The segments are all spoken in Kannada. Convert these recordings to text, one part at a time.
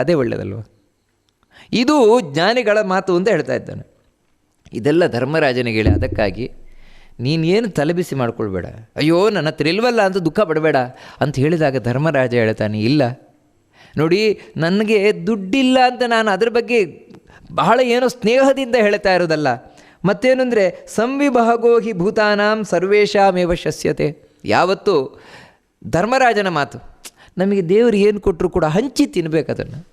ಅದೇ ಒಳ್ಳೆಯದಲ್ವ ಇದು ಜ್ಞಾನಿಗಳ ಮಾತು ಅಂತ ಹೇಳ್ತಾ ಇದ್ದಾನೆ. ಇದೆಲ್ಲ ಧರ್ಮರಾಜನಿಗೆ ಹೇಳಿ ಅದಕ್ಕಾಗಿ ನೀನೇನು ತಲೆಬಿಸಿ ಮಾಡ್ಕೊಳ್ಬೇಡ. ಅಯ್ಯೋ, ನನ್ನ ಹತ್ರ ಇಲ್ವಲ್ಲ ಅಂತ ದುಃಖ ಪಡಬೇಡ ಅಂತ ಹೇಳಿದಾಗ ಧರ್ಮರಾಜ ಹೇಳ್ತಾನೆ, ಇಲ್ಲ. ನೋಡಿ, ನನಗೆ ದುಡ್ಡಿಲ್ಲ ಅಂತ ನಾನು ಅದ್ರ ಬಗ್ಗೆ ಬಹಳ ಏನೋ ಸ್ನೇಹದಿಂದ ಹೇಳ್ತಾ ಇರೋದಲ್ಲ. ಮತ್ತೇನು ಅಂದರೆ, ಸಂವಿಭಾಗೋಹಿ ಭೂತಾನಾಂ ಸರ್ವೇಶಾಮೇವ ಶಸ್ಯತೆ. ಯಾವತ್ತು ಧರ್ಮರಾಜನ ಮಾತು. ನಮಗೆ ದೇವರು ಏನು ಕೊಟ್ಟರು ಕೂಡ ಹಂಚಿ ತಿನ್ನಬೇಕು ಅದನ್ನು.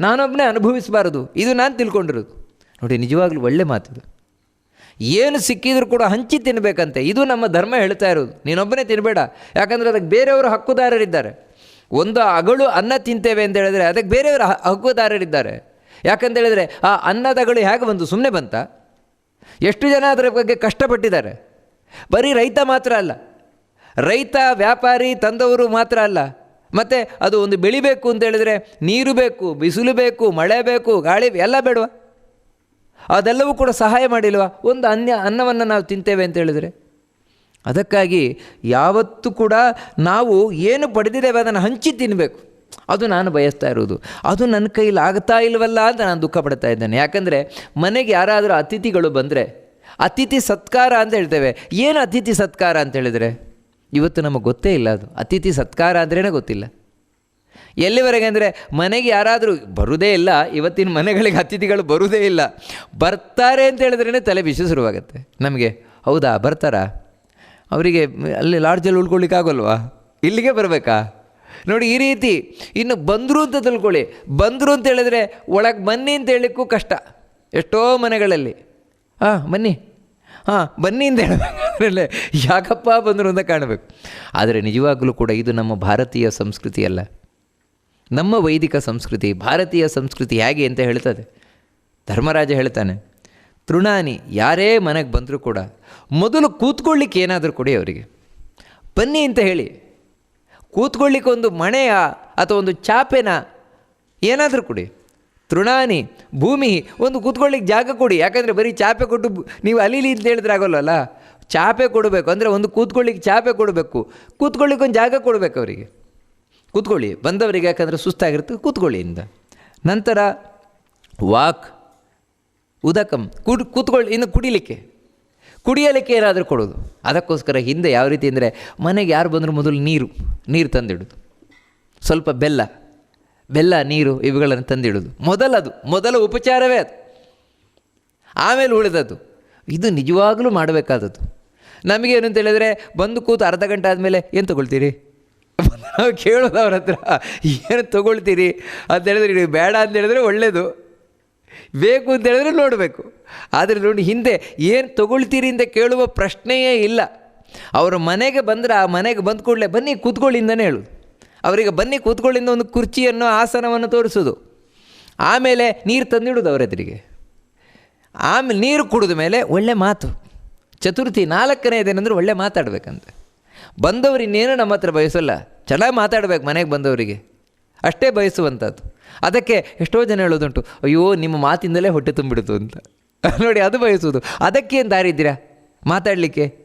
ನಾನೊಬ್ಬನೇ ಅನುಭವಿಸಬಾರದು. ಇದು ನಾನು ತಿಳ್ಕೊಂಡಿರೋದು. ನೋಡಿ, ನಿಜವಾಗ್ಲೂ ಒಳ್ಳೆ ಮಾತಿದು ಏನು ಸಿಕ್ಕಿದ್ರು ಕೂಡ ಹಂಚಿ ತಿನ್ನಬೇಕಂತೆ ಇದು ನಮ್ಮ ಧರ್ಮ ಹೇಳ್ತಾ ಇರೋದು. ನೀನೊಬ್ಬನೇ ತಿನ್ನಬೇಡ ಯಾಕಂದರೆ ಅದಕ್ಕೆ ಬೇರೆಯವರು ಹಕ್ಕುದಾರರಿದ್ದಾರೆ. ಒಂದು ಅಗಳು ಅನ್ನ ತಿಂತೇವೆ ಅಂತ ಹೇಳಿದ್ರೆ ಅದಕ್ಕೆ ಬೇರೆಯವರು ಹಕ್ಕುದಾರರಿದ್ದಾರೆ. ಯಾಕಂತ ಹೇಳಿದ್ರೆ ಆ ಅನ್ನದಗಳು ಹೇಗೆ ಬಂದು ಸುಮ್ಮನೆ ಬಂತ? ಎಷ್ಟು ಜನ ಅದರ ಬಗ್ಗೆ ಕಷ್ಟಪಟ್ಟಿದ್ದಾರೆ? ಬರೀ ರೈತ ಮಾತ್ರ ಅಲ್ಲ. ರೈತ, ವ್ಯಾಪಾರಿ, ತಂದವರು ಮಾತ್ರ ಅಲ್ಲ. ಮತ್ತು ಅದು ಒಂದು ಬೆಳಿಬೇಕು ಅಂತ ಹೇಳಿದರೆ ನೀರು ಬೇಕು, ಬಿಸಿಲು ಬೇಕು, ಮಳೆ ಬೇಕು, ಗಾಳಿ ಎಲ್ಲ ಬೇಡವಾ? ಅದೆಲ್ಲವೂ ಕೂಡ ಸಹಾಯ ಮಾಡಿಲ್ವಾ? ಒಂದು ಅನ್ಯ, ಅನ್ನವನ್ನು ನಾವು ತಿಂತೇವೆ ಅಂತ ಹೇಳಿದರೆ. ಅದಕ್ಕಾಗಿ ಯಾವತ್ತೂ ಕೂಡ ನಾವು ಏನು ಪಡೆದಿದ್ದೇವೆ ಅದನ್ನು ಹಂಚಿ ತಿನ್ನಬೇಕು ಅದು ನಾನು ಬಯಸ್ತಾ ಇರೋದು ಅದು ನನ್ನ ಕೈಲಿ ಆಗ್ತಾ ಇಲ್ವಲ್ಲ ಅಂತ ನಾನು ದುಃಖ ಪಡ್ತಾ ಇದ್ದೇನೆ. ಯಾಕಂದರೆ ಮನೆಗೆ ಯಾರಾದರೂ ಅತಿಥಿಗಳು ಬಂದರೆ, ಅತಿಥಿ ಸತ್ಕಾರ ಅಂತ ಹೇಳ್ತೇವೆ. ಏನು ಅತಿಥಿ ಸತ್ಕಾರ ಅಂತ ಹೇಳಿದರೆ? ಇವತ್ತು ನಮಗೆ ಗೊತ್ತೇ ಇಲ್ಲ ಅದು. ಅತಿಥಿ ಸತ್ಕಾರ ಅಂದ್ರೇ ಗೊತ್ತಿಲ್ಲ. ಎಲ್ಲಿವರೆಗೆ ಅಂದರೆ ಮನೆಗೆ ಯಾರಾದರೂ ಬರುವುದೇ ಇಲ್ಲ, ಇವತ್ತಿನ ಮನೆಗಳಿಗೆ ಅತಿಥಿಗಳು ಬರುವುದೇ ಇಲ್ಲ. ಬರ್ತಾರೆ ಅಂತ ಹೇಳಿದ್ರೇ ತಲೆ ಬಿಸಿ ಶುರುವಾಗುತ್ತೆ. ನಮಗೆ, ಹೌದಾ, ಬರ್ತಾರಾ? ಅವರಿಗೆ ಅಲ್ಲಿ ಲಾಡ್ಜಲ್ಲಿ ಉಳ್ಕೊಳ್ಳಿಕ್ಕಾಗಲ್ವಾ ಇಲ್ಲಿಗೆ ಬರಬೇಕಾ? ನೋಡಿ, ಈ ರೀತಿ ಇನ್ನು ಬಂದರು ಅಂತ ತಿಳ್ಕೊಳ್ಳಿ. ಬಂದರು ಅಂತ ಹೇಳಿದ್ರೆ ಒಳಗೆ ಬನ್ನಿ ಅಂತ ಹೇಳಲಿಕ್ಕೂ ಕಷ್ಟ. ಎಷ್ಟೋ ಮನೆಗಳಲ್ಲಿ. ಹಾಂ ಬನ್ನಿ. ಹಾಂ ಬನ್ನಿ ಅಂತ ಹೇಳಬೇಕಂದ್ರೆ ಯಾಕಪ್ಪ ಬಂದರು ಅಂತ ಕಾಣಬೇಕು. ಆದರೆ ನಿಜವಾಗಲೂ ಕೂಡ ಇದು ನಮ್ಮ ಭಾರತೀಯ ಸಂಸ್ಕೃತಿ ಅಲ್ಲ. ನಮ್ಮ ವೈದಿಕ ಸಂಸ್ಕೃತಿ, ಭಾರತೀಯ ಸಂಸ್ಕೃತಿ ಹೇಗೆ ಅಂತ ಹೇಳ್ತದೆ. ಧರ್ಮರಾಜ ಹೇಳ್ತಾನೆ, ತೃಣಾನಿ ಯಾರೇ ಮನೆಗೆ ಬಂದರೂ ಕೂಡ ಮೊದಲು ಕೂತ್ಕೊಳ್ಳಿಕ್ಕೆ ಏನಾದರೂ ಕೊಡಿ ಅವರಿಗೆ. ಬನ್ನಿ ಅಂತ ಹೇಳಿ. ಕೂತ್ಕೊಳ್ಳಿಕ್ಕೆ ಒಂದು ಮಣೆಯ ಅಥವಾ ಒಂದು ಚಾಪೆನ ಏನಾದರೂ ಕೊಡಿ. ತೃಣಾನಿ, ಭೂಮಿ, ಒಂದು ಕೂತ್ಕೊಳ್ಳಿಕ್ಕೆ ಜಾಗ ಕೊಡಿ. ಯಾಕಂದರೆ ಬರೀ ಚಾಪೆ ಕೊಟ್ಟು ನೀವು ಅಲಿಲಿ ಅಂತ ಹೇಳಿದ್ರೆ ಆಗೋಲ್ಲಲ್ಲ ಚಾಪೆ ಕೊಡಬೇಕು. ಅಂದರೆ ಒಂದು ಕೂತ್ಕೊಳ್ಳಿಕ್ಕೆ ಚಾಪೆ ಕೊಡಬೇಕು. ಕೂತ್ಕೊಳ್ಳಿಕ್ಕೆ ಒಂದು ಜಾಗ ಕೊಡಬೇಕು ಅವರಿಗೆ. ಕೂತ್ಕೊಳ್ಳಿ. ಬಂದವರಿಗೆ ಯಾಕಂದರೆ ಸುಸ್ತಾಗಿರುತ್ತೆ, ಕೂತ್ಕೊಳ್ಳಿ ಇಂದ. ನಂತರ ವಾಕ್, ಉದಕಂ. ಕುಡ್, ಕೂತ್ಕೊಳ್ಳಿ, ಇನ್ನು ಕುಡಿಲಿಕ್ಕೆ. ಕುಡಿಯಲಿಕ್ಕೆ ಏನಾದರೂ ಕೊಡೋದು. ಅದಕ್ಕೋಸ್ಕರ ಹಿಂದೆ ಯಾವ ರೀತಿ ಅಂದರೆ ಮನೆಗೆ ಯಾರು ಬಂದರೂ ಮೊದಲು ನೀರು ನೀರು ತಂದಿಡೋದು. ಸ್ವಲ್ಪ ಬೆಲ್ಲ ಬೆಲ್ಲ, ನೀರು ಇವುಗಳನ್ನು ತಂದಿಡೋದು. ಮೊದಲದು, ಮೊದಲ ಉಪಚಾರವೇ ಅದು. ಆಮೇಲೆ ಉಳಿದದ್ದು. ಇದು ನಿಜವಾಗಲೂ ಮಾಡಬೇಕಾದದ್ದು. ನಮಗೇನು ಅಂತ ಹೇಳಿದರೆ, ಬಂದು ಕೂತು ಅರ್ಧ ಗಂಟೆ ಆದಮೇಲೆ ಏನು ತೊಗೊಳ್ತೀರಿ? ನಾವು ಕೇಳೋದು ಅವ್ರ ಹತ್ರ, ಏನು ತೊಗೊಳ್ತೀರಿ? ಅಂತ ಹೇಳಿದ್ರೆ ಬೇಡ ಅಂತ ಹೇಳಿದ್ರೆ ಒಳ್ಳೆಯದು ಬೇಕು ಅಂತ ಹೇಳಿದ್ರೆ ನೋಡಬೇಕು. ಆದರೆ ನೋಡಿ, ಹಿಂದೆ ಏನು ತೊಗೊಳ್ತೀರಿ ಅಂತ ಕೇಳುವ ಪ್ರಶ್ನೆಯೇ ಇಲ್ಲ. ಅವರ ಮನೆಗೆ ಬಂದರೆ, ಆ ಮನೆಗೆ ಬಂದ ಕೂಡಲೇ ಬನ್ನಿ, ಕೂತ್ಕೊಳ್ಳಿಂದನೇ ಹೇಳು ಅವರಿಗೆ ಬನ್ನಿ, ಕೂತ್ಕೊಳ್ಳಿಂದ ಒಂದು ಕುರ್ಚಿಯನ್ನು, ಆಸನವನ್ನು ತೋರಿಸೋದು. ಆಮೇಲೆ ನೀರು ತಂದಿಡೋದು ಅವರ ಎದುರಿಗೆ. ಆಮೇಲೆ ನೀರು ಕುಡಿದ ಮೇಲೆ ಒಳ್ಳೆ ಮಾತು. ಚತುರ್ಥಿ ನಾಲ್ಕನೇದೇನೆಂದ್ರೆ ಒಳ್ಳೆ ಮಾತಾಡಬೇಕಂತ. ಬಂದವರು ಇನ್ನೇನು ನಮ್ಮ ಹತ್ರ ಬಯಸಲ್ಲ. ಚೆನ್ನಾಗಿ ಮಾತಾಡಬೇಕು ಮನೆಗೆ ಬಂದವರಿಗೆ. ಅಷ್ಟೇ ಬಯಸುವಂಥದ್ದು ಅದಕ್ಕೆ ಎಷ್ಟೋ ಜನ ಹೇಳೋದುಂಟು, ಅಯ್ಯೋ, ನಿಮ್ಮ ಮಾತಿಂದಲೇ ಹೊಟ್ಟೆ ತುಂಬಿಡ್ತು ಅಂತ. ನೋಡಿ, ಅದು ಬಯಸುವುದು. ಅದಕ್ಕೇನು ದಾರಿ ದಾರಿದ್ದೀರಾ ಮಾತಾಡಲಿಕ್ಕೆ.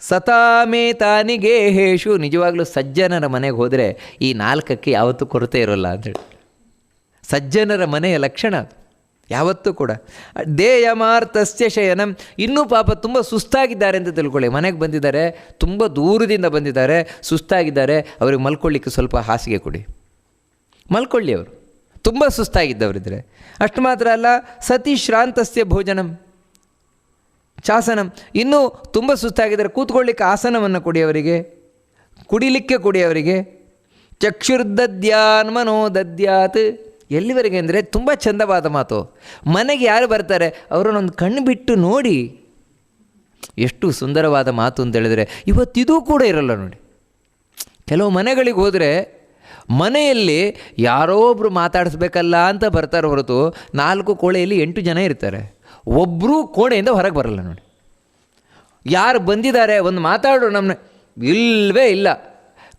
ಸತಾಮೇ ತಾನಿಗೆ ಹೇಷು ನಿಜವಾಗ್ಲೂ ಸಜ್ಜನರ ಮನೆಗೆ ಹೋದರೆ ಈ ನಾಲ್ಕಕ್ಕೆ ಯಾವತ್ತೂ ಕೊರತೆ ಇರೋಲ್ಲ ಅಂತೇಳಿ ಸಜ್ಜನರ ಮನೆಯ ಲಕ್ಷಣ ಅದು. ಯಾವತ್ತೂ ಕೂಡ. ದೇಯಮಾರ್ತಸ್ಯ ಶಯನಂ. ಇನ್ನೂ ಪಾಪ ತುಂಬ ಸುಸ್ತಾಗಿದ್ದಾರೆ ಅಂತ ತಿಳ್ಕೊಳ್ಳಿ. ಮನೆಗೆ ಬಂದಿದ್ದಾರೆ, ತುಂಬ ದೂರದಿಂದ ಬಂದಿದ್ದಾರೆ, ಸುಸ್ತಾಗಿದ್ದಾರೆ. ಅವ್ರಿಗೆ ಮಲ್ಕೊಳ್ಳಿಕ್ಕೆ ಸ್ವಲ್ಪ ಹಾಸಿಗೆ ಕೊಡಿ. ಮಲ್ಕೊಳ್ಳಿ ಅವರು. ತುಂಬ ಸುಸ್ತಾಗಿದ್ದವರಿದ್ದರೆ ಅಷ್ಟು ಮಾತ್ರ ಅಲ್ಲ ಸತಿ ಶ್ರಾಂತಸ್ಯ ಭೋಜನಂ. ಶಾಸನಂ ಇನ್ನೂ ತುಂಬ ಸುಸ್ತಾಗಿದ್ದಾರೆ. ಕೂತ್ಕೊಳ್ಳಿಕ್ಕೆ ಆಸನವನ್ನು ಕೊಡಿ ಅವರಿಗೆ. ಕುಡಿಲಿಕ್ಕೆ ಕೊಡಿ ಅವರಿಗೆ. ಚಕ್ಷುರ್ದದ್ಯಾನ್ ಮನೋ ದದ್ಯಾತ್ ಎಲ್ಲಿವರೆಗೆ ಅಂದರೆ ತುಂಬ ಚಂದವಾದ ಮಾತು. ಮನೆಗೆ ಯಾರು ಬರ್ತಾರೆ? ಅವರನ್ನೊಂದು ಕಣ್ಣು ಬಿಟ್ಟು ನೋಡಿ. ಎಷ್ಟು ಸುಂದರವಾದ ಮಾತು ಅಂತ ಹೇಳಿದರೆ ಇವತ್ತಿದೂ ಕೂಡ ಇರಲ್ಲ ನೋಡಿ. ಕೆಲವು ಮನೆಗಳಿಗೆ ಹೋದರೆ ಮನೆಯಲ್ಲಿ ಯಾರೋ ಒಬ್ಬರು ಮಾತಾಡಿಸ್ಬೇಕಲ್ಲ ಅಂತ ಬರ್ತಾರೆ ಹೊರತು ನಾಲ್ಕು ಕೋಣೆಯಲ್ಲಿ ಎಂಟು ಜನ ಇರ್ತಾರೆ. ಒಬ್ಬರೂ ಕೋಣೆಯಿಂದ ಹೊರಗೆ ಬರಲ್ಲ ನೋಡಿ. ಯಾರು ಬಂದಿದ್ದಾರೆ? ಒಂದು ಮಾತಾಡೋ ನಮ್ಮನ್ನ ಇಲ್ಲವೇ ಇಲ್ಲ.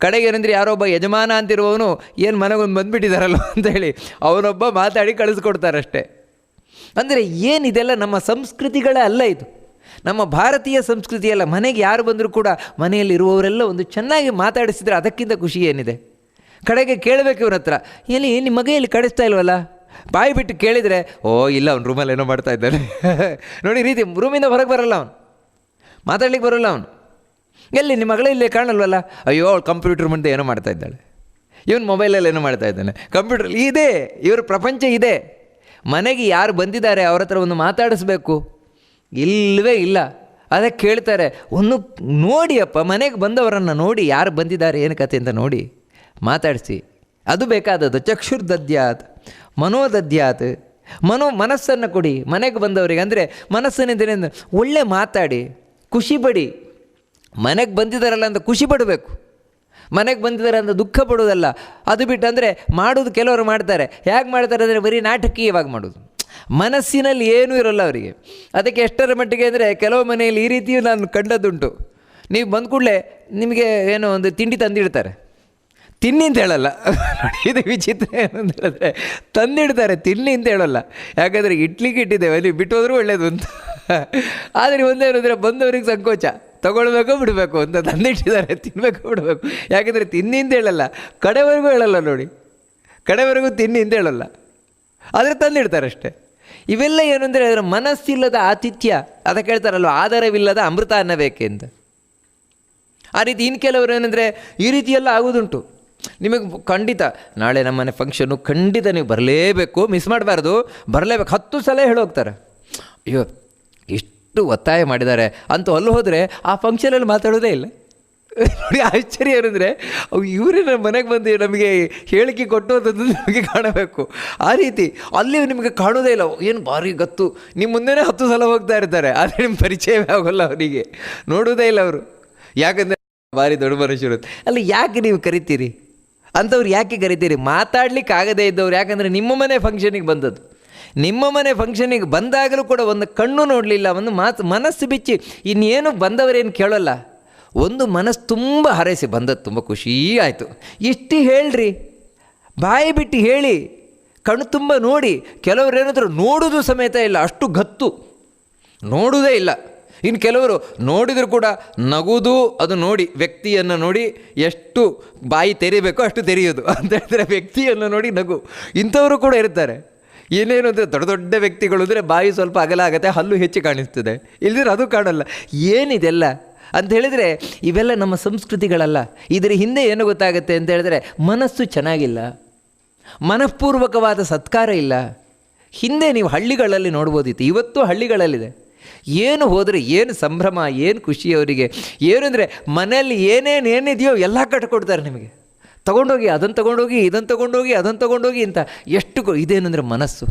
ಕಡೆಗೆ ಏನಂದ್ರೆ ಯಾರೊಬ್ಬ ಯಜಮಾನ ಅಂತಿರುವವನು ಏನು ಮನೆಗೊಂದು ಬಂದುಬಿಟ್ಟಿದ್ದಾರಲ್ಲ ಅಂತೇಳಿ ಅವನೊಬ್ಬ ಮಾತಾಡಿ ಕಳಿಸ್ಕೊಡ್ತಾರಷ್ಟೇ. ಅಂದರೆ ಏನಿದೆಲ್ಲ ನಮ್ಮ ಸಂಸ್ಕೃತಿಗಳೇ ಅಲ್ಲ ಇದು. ನಮ್ಮ ಭಾರತೀಯ ಸಂಸ್ಕೃತಿಯಲ್ಲ ಮನೆಗೆ ಯಾರು ಬಂದರೂ ಕೂಡ ಮನೆಯಲ್ಲಿರುವವರೆಲ್ಲ ಒಂದು ಚೆನ್ನಾಗಿ ಮಾತಾಡಿಸಿದ್ರೆ ಅದಕ್ಕಿಂತ ಖುಷಿ ಏನಿದೆ. ಕಡೆಗೆ ಕೇಳಬೇಕು ಇವ್ರ ಹತ್ರ, ಎಲ್ಲಿ ನಿಮ್ಮ ಮಗ ಎಲ್ಲಿ ಕಡಿಸ್ತಾ ಇಲ್ವಲ್ಲ? ಬಾಯಿ ಬಿಟ್ಟು ಕೇಳಿದರೆ, ಓ, ಇಲ್ಲ, ಅವ್ನು ರೂಮಲ್ಲಿ ಏನೋ ಮಾಡ್ತಾ ಇದ್ದಾನೆ. ನೋಡಿ, ರೀತಿ ರೂಮಿಂದ ಹೊರಗೆ ಬರಲ್ಲ ಅವನು. ಮಾತಾಡ್ಲಿಕ್ಕೆ ಬರೋಲ್ಲ ಅವನು. ಎಲ್ಲಿ ನಿಮ್ಮ ಮಗಳೇ ಇಲ್ಲೇ ಕಾಣಲ್ವಲ್ಲ? ಅಯ್ಯೋ, ಅವಳು ಕಂಪ್ಯೂಟರ್ ಮುಂದೆ ಏನೋ ಮಾಡ್ತಾ ಇದ್ದಾಳೆ. ಇವನು ಮೊಬೈಲಲ್ಲಿ ಏನೋ ಮಾಡ್ತಾ ಇದ್ದಾನೆ. ಕಂಪ್ಯೂಟರ್ ಇದೆ, ಇವ್ರ ಪ್ರಪಂಚ ಇದೆ. ಮನೆಗೆ ಯಾರು ಬಂದಿದ್ದಾರೆ ಅವ್ರ ಹತ್ರ ಒಂದು ಮಾತಾಡಿಸ್ಬೇಕು? ಇಲ್ಲವೇ ಇಲ್ಲ. ಅದಕ್ಕೆ ಕೇಳ್ತಾರೆ, ಒಂದು ನೋಡಿಯಪ್ಪ ಮನೆಗೆ ಬಂದವರನ್ನು ನೋಡಿ ಯಾರು ಬಂದಿದ್ದಾರೆ, ಏನು ಕತೆ ಅಂತ ನೋಡಿ. ಮಾತಾಡಿಸಿ. ಅದು ಬೇಕಾದದ್ದು ಚಕ್ಷುರ್ದದ್ಯಾತ್ ಮನೋದದ್ಯಾತ್. ಮನೋ, ಮನಸ್ಸನ್ನು ಕೊಡಿ. ಮನೆಗೆ ಬಂದವರಿಗೆ, ಅಂದರೆ ಮನಸ್ಸನ್ನಿಂದ ಒಳ್ಳೆ ಮಾತಾಡಿ, ಖುಷಿ ಪಡಿ. ಮನೆಗೆ ಬಂದಿದ್ದಾರಲ್ಲ ಅಂತ ಖುಷಿ ಪಡಬೇಕು. ಮನೆಗೆ ಬಂದಿದ್ದಾರೆ ಅಂತ ದುಃಖ ಪಡೋದಲ್ಲ ಅದು ಬಿಟ್ಟು ಅಂದರೆ ಮಾಡೋದು ಕೆಲವರು ಮಾಡ್ತಾರೆ. ಹೇಗೆ ಮಾಡ್ತಾರೆ ಅಂದರೆ ಬರೀ ನಾಟಕೀಯವಾಗಿ ಮಾಡೋದು ಮನಸ್ಸಿನಲ್ಲಿ ಏನೂ ಇರೋಲ್ಲ ಅವರಿಗೆ. ಅದಕ್ಕೆ ಎಷ್ಟರ ಮಟ್ಟಿಗೆ ಅಂದರೆ ಕೆಲವು ಮನೆಯಲ್ಲಿ ಈ ರೀತಿಯೂ ನಾನು ಕಂಡದ್ದುಂಟು. ನೀವು ಬಂದ ಕೂಡಲೇ ನಿಮಗೆ ಏನೋ ಒಂದು ತಿಂಡಿ ತಂದಿಡ್ತಾರೆ. ತಿನ್ನಿ ಅಂತ ಹೇಳಲ್ಲ. ಇದು ವಿಚಿತ್ರ ಏನು ಅಂತ ಹೇಳಿದ್ರೆ ತಂದಿಡ್ತಾರೆ, ತಿನ್ನಿ ಅಂತ ಹೇಳಲ್ಲ. ಯಾಕಂದರೆ ಇಡ್ಲಿಗೆ ಇಟ್ಟಿದ್ದೇವೆ ಅಲ್ಲಿ ಬಿಟ್ಟು ಹೋದ್ರೂ ಒಳ್ಳೇದು ಅಂತ ಆದರೆ ಒಂದೇನಂದರೆ ಬಂದವ್ರಿಗೆ ಸಂಕೋಚ. ತಗೊಳ್ಬೇಕೋ, ಬಿಡಬೇಕು ಅಂತ ತಂದಿಟ್ಟಿದ್ದಾರೆ ತಿನ್ನಬೇಕು ಬಿಡಬೇಕು. ಯಾಕೆಂದರೆ ತಿನ್ನಿ ಅಂತ ಹೇಳಲ್ಲ, ಕಡೆವರೆಗೂ ಹೇಳಲ್ಲ ನೋಡಿ. ಕಡೆವರೆಗೂ ತಿನ್ನಿ ಅಂತ ಹೇಳಲ್ಲ. ಆದರೆ ತಂದಿಡ್ತಾರೆ ಅಷ್ಟೇ. ಇವೆಲ್ಲ ಏನು ಅಂದರೆ ಅದರ ಮನಸ್ಸಿಲ್ಲದ ಆತಿಥ್ಯ. ಅದಕ್ಕೆ ಹೇಳ್ತಾರಲ್ವ ಆಧಾರವಿಲ್ಲದ ಅಮೃತ ಅನ್ನಬೇಕೆ ಅಂತ ಆ ರೀತಿ ಇನ್ನು ಕೆಲವರು ಏನಂದರೆ ಈ ರೀತಿಯೆಲ್ಲ ಆಗೋದುಂಟು ನಿಮಗೆ ಖಂಡಿತ, ನಾಳೆ ನಮ್ಮನೆ ಫಂಕ್ಷನ್ನು ಖಂಡಿತ ನೀವು ಬರಲೇಬೇಕು. ಮಿಸ್ ಮಾಡಬಾರ್ದು. ಬರಲೇಬೇಕು. ಹತ್ತು ಸಲ ಹೇಳೋಗ್ತಾರೆ. ಅಯ್ಯೋ ಎಷ್ಟು ಒತ್ತಾಯ ಮಾಡಿದ್ದಾರೆ ಅಂತ ಅಲ್ಲಿ ಹೋದರೆ ಆ ಫಂಕ್ಷನಲ್ಲಿ ಮಾತಾಡೋದೇ ಇಲ್ಲ. ನೋಡಿ ಆಶ್ಚರ್ಯ ಏನಂದರೆ, ಅವು ಇವರೇ ನಮ್ಮ ಮನೆಗೆ ಬಂದು ನಮಗೆ ಹೇಳಿಕೆ ಕೊಟ್ಟು ಅಂತದ್ದು ನಮಗೆ ಕಾಣಬೇಕು. ಆ ರೀತಿ ಅಲ್ಲಿ ನಿಮಗೆ ಕಾಣೋದೇ ಇಲ್ಲ. ಏನು ಭಾರಿ ಗತ್ತು. ನಿಮ್ಮ ಮುಂದೆನೇ ಹತ್ತು ಸಲ ಹೋಗ್ತಾ ಇರ್ತಾರೆ. ಆದರೆ ನಿಮ್ಮ ಪರಿಚಯವೇ ಆಗೋಲ್ಲ ಅವರಿಗೆ. ನೋಡೋದೇ ಇಲ್ಲ ಅವರು. ಯಾಕಂದರೆ ಭಾರಿ ದೊಡ್ಡ ಮನುಷ್ಯರು ಅಲ್ಲ, ಯಾಕೆ ನೀವು ಕರಿತೀರಿ? ಅಂಥವ್ರು ಯಾಕೆ ಕರಿತೀರಿ? ಮಾತಾಡ್ಲಿಕ್ಕೆ ಆಗದೇ ಇದ್ದವ್ರು ಯಾಕಂದರೆ ನಿಮ್ಮ ಮನೆ ಫಂಕ್ಷನಿಗೆ ಬಂದದ್ದು. ನಿಮ್ಮ ಮನೆ ಫಂಕ್ಷನಿಗೆ ಬಂದಾಗಲೂ ಕೂಡ ಒಂದು ಕಣ್ಣು ನೋಡಲಿಲ್ಲ, ಒಂದು ಮಾತು, ಮನಸ್ಸು ಬಿಚ್ಚಿ, ಇನ್ನೇನು ಬಂದವರೇನು ಕೇಳೋಲ್ಲ. ಒಂದು ಮನಸ್ಸು ತುಂಬ ಹರಸಿ ಬಂದದ್ದು ತುಂಬ ಖುಷಿ ಆಯಿತು. ಇಷ್ಟು ಹೇಳ್ರಿ, ಬಾಯಿ ಬಿಟ್ಟು ಹೇಳಿ, ಕಣ್ಣು ತುಂಬ ನೋಡಿ, ಕೆಲವರು ಏನಾದರೂ ನೋಡೋದು ಸಮೇತ ಇಲ್ಲ, ಅಷ್ಟು ಗತ್ತು. ನೋಡುವುದೇ ಇಲ್ಲ. ಇನ್ನು ಕೆಲವರು ನೋಡಿದರೂ ಕೂಡ ನಗುದು, ಅದು ನೋಡಿ, ವ್ಯಕ್ತಿಯನ್ನು ನೋಡಿ ಎಷ್ಟು ಬಾಯಿ ತೆರೀಬೇಕೋ ಅಷ್ಟು ತೆರೆಯೋದು. ಅಂತ ಹೇಳಿದ್ರೆ ವ್ಯಕ್ತಿಯನ್ನು ನೋಡಿ ನಗು. ಇಂಥವರು ಕೂಡ ಇರ್ತಾರೆ. ಏನೇನು ಅಂದರೆ ದೊಡ್ಡ ದೊಡ್ಡ ವ್ಯಕ್ತಿಗಳು ಅಂದರೆ ಬಾಯಿ ಸ್ವಲ್ಪ ಅಗಲ ಆಗುತ್ತೆ, ಹಲ್ಲು ಹೆಚ್ಚು ಕಾಣಿಸ್ತದೆ. ಇಲ್ದಿದ್ರೆ ಅದು ಕಾಣಲ್ಲ. ಏನಿದೆಲ್ಲ? ಅಂತ ಹೇಳಿದರೆ, ಇವೆಲ್ಲ ನಮ್ಮ ಸಂಸ್ಕೃತಿಗಳಲ್ಲ. ಇದರ ಹಿಂದೆ ಏನು ಗೊತ್ತಾಗುತ್ತೆ ಅಂತ ಹೇಳಿದ್ರೆ, ಮನಸ್ಸು ಚೆನ್ನಾಗಿಲ್ಲ. ಮನಃಪೂರ್ವಕವಾದ ಸತ್ಕಾರ ಇಲ್ಲ. ಹಿಂದೆ ನೀವು ಹಳ್ಳಿಗಳಲ್ಲಿ ನೋಡ್ಬೋದಿತ್ತು. ಇವತ್ತು ಹಳ್ಳಿಗಳಲ್ಲಿದೆ. ಏನು ಹೋದರೆ ಏನು ಸಂಭ್ರಮ, ಏನು ಖುಷಿ ಅವರಿಗೆ. ಏನು ಅಂದರೆ ಮನೆಯಲ್ಲಿ ಏನೇನು ಏನಿದೆಯೋ ಎಲ್ಲ ಕಟ್ಕೊಡ್ತಾರೆ ನಿಮಗೆ. ತಗೊಂಡೋಗಿ ಅದನ್ನು ತಗೊಂಡೋಗಿ ಇದನ್ನು ತಗೊಂಡೋಗಿ ಅದನ್ನು ತಗೊಂಡೋಗಿ ಅಂತ ಎಷ್ಟು ಇದೇನಂದ್ರೆ ಮನಸ್ಸು.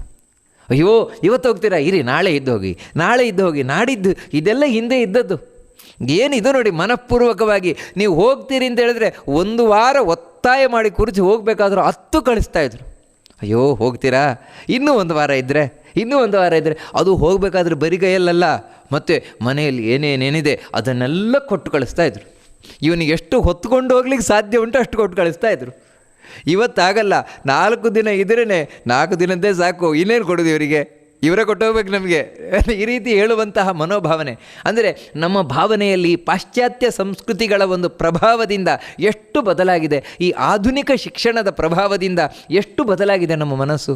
ಅಯ್ಯೋ, ಇವತ್ತು ಹೋಗ್ತೀರಾ? ಇರಿ, ನಾಳೆ ಇದ್ದು ಹೋಗಿ ನಾಳೆ ಇದ್ದು ಹೋಗಿ ನಾಡಿದ್ದು, ಇದೆಲ್ಲ ಹಿಂದೆ ಇದ್ದದ್ದು. ಏನಿದು ನೋಡಿ, ಮನಃಪೂರ್ವಕವಾಗಿ ನೀವು ಹೋಗ್ತೀರಿ ಅಂತ ಹೇಳಿದ್ರೆ ಒಂದು ವಾರ ಒತ್ತಾಯ ಮಾಡಿ ಕುರಿತು ಹೋಗಬೇಕಾದ್ರೂ ಹತ್ತು ಕಳಿಸ್ತಾ ಇದ್ರು. ಅಯ್ಯೋ, ಹೋಗ್ತೀರಾ? ಇನ್ನೂ ಒಂದು ವಾರ ಇದ್ದರೆ ಇನ್ನೂ ಒಂದು ವಾರ ಇದ್ದರೆ ಅದು ಹೋಗಬೇಕಾದ್ರೆ ಬರಿಗೈಯಲ್ಲಲ್ಲ ಮತ್ತು ಮನೆಯಲ್ಲಿ ಏನೇನೇನಿದೆ ಅದನ್ನೆಲ್ಲ ಕೊಟ್ಟು ಕಳಿಸ್ತಾ ಇದ್ರು. ಇವನಿಗೆ ಎಷ್ಟು ಹೊತ್ಕೊಂಡು ಹೋಗ್ಲಿಕ್ಕೆ ಸಾಧ್ಯ ಉಂಟು ಅಷ್ಟು ಕೊಟ್ಟು ಕಳಿಸ್ತಾ ಇದ್ರು. ಇವತ್ತಾಗಲ್ಲ, ನಾಲ್ಕು ದಿನ ಇದ್ರೇ ನಾಲ್ಕು ದಿನದ್ದೇ ಸಾಕು, ಇನ್ನೇನು ಕೊಡೋದು ಇವರಿಗೆ? ಇವರೇ ಕೊಟ್ಟೋಗ್ಬೇಕು ನಮಗೆ. ಈ ರೀತಿ ಹೇಳುವಂತಹ ಮನೋಭಾವನೆ. ಅಂದರೆ ನಮ್ಮ ಭಾವನೆಯಲ್ಲಿ ಪಾಶ್ಚಾತ್ಯ ಸಂಸ್ಕೃತಿಗಳ ಒಂದು ಪ್ರಭಾವದಿಂದ ಎಷ್ಟು ಬದಲಾಗಿದೆ, ಈ ಆಧುನಿಕ ಶಿಕ್ಷಣದ ಪ್ರಭಾವದಿಂದ ಎಷ್ಟು ಬದಲಾಗಿದೆ ನಮ್ಮ ಮನಸ್ಸು?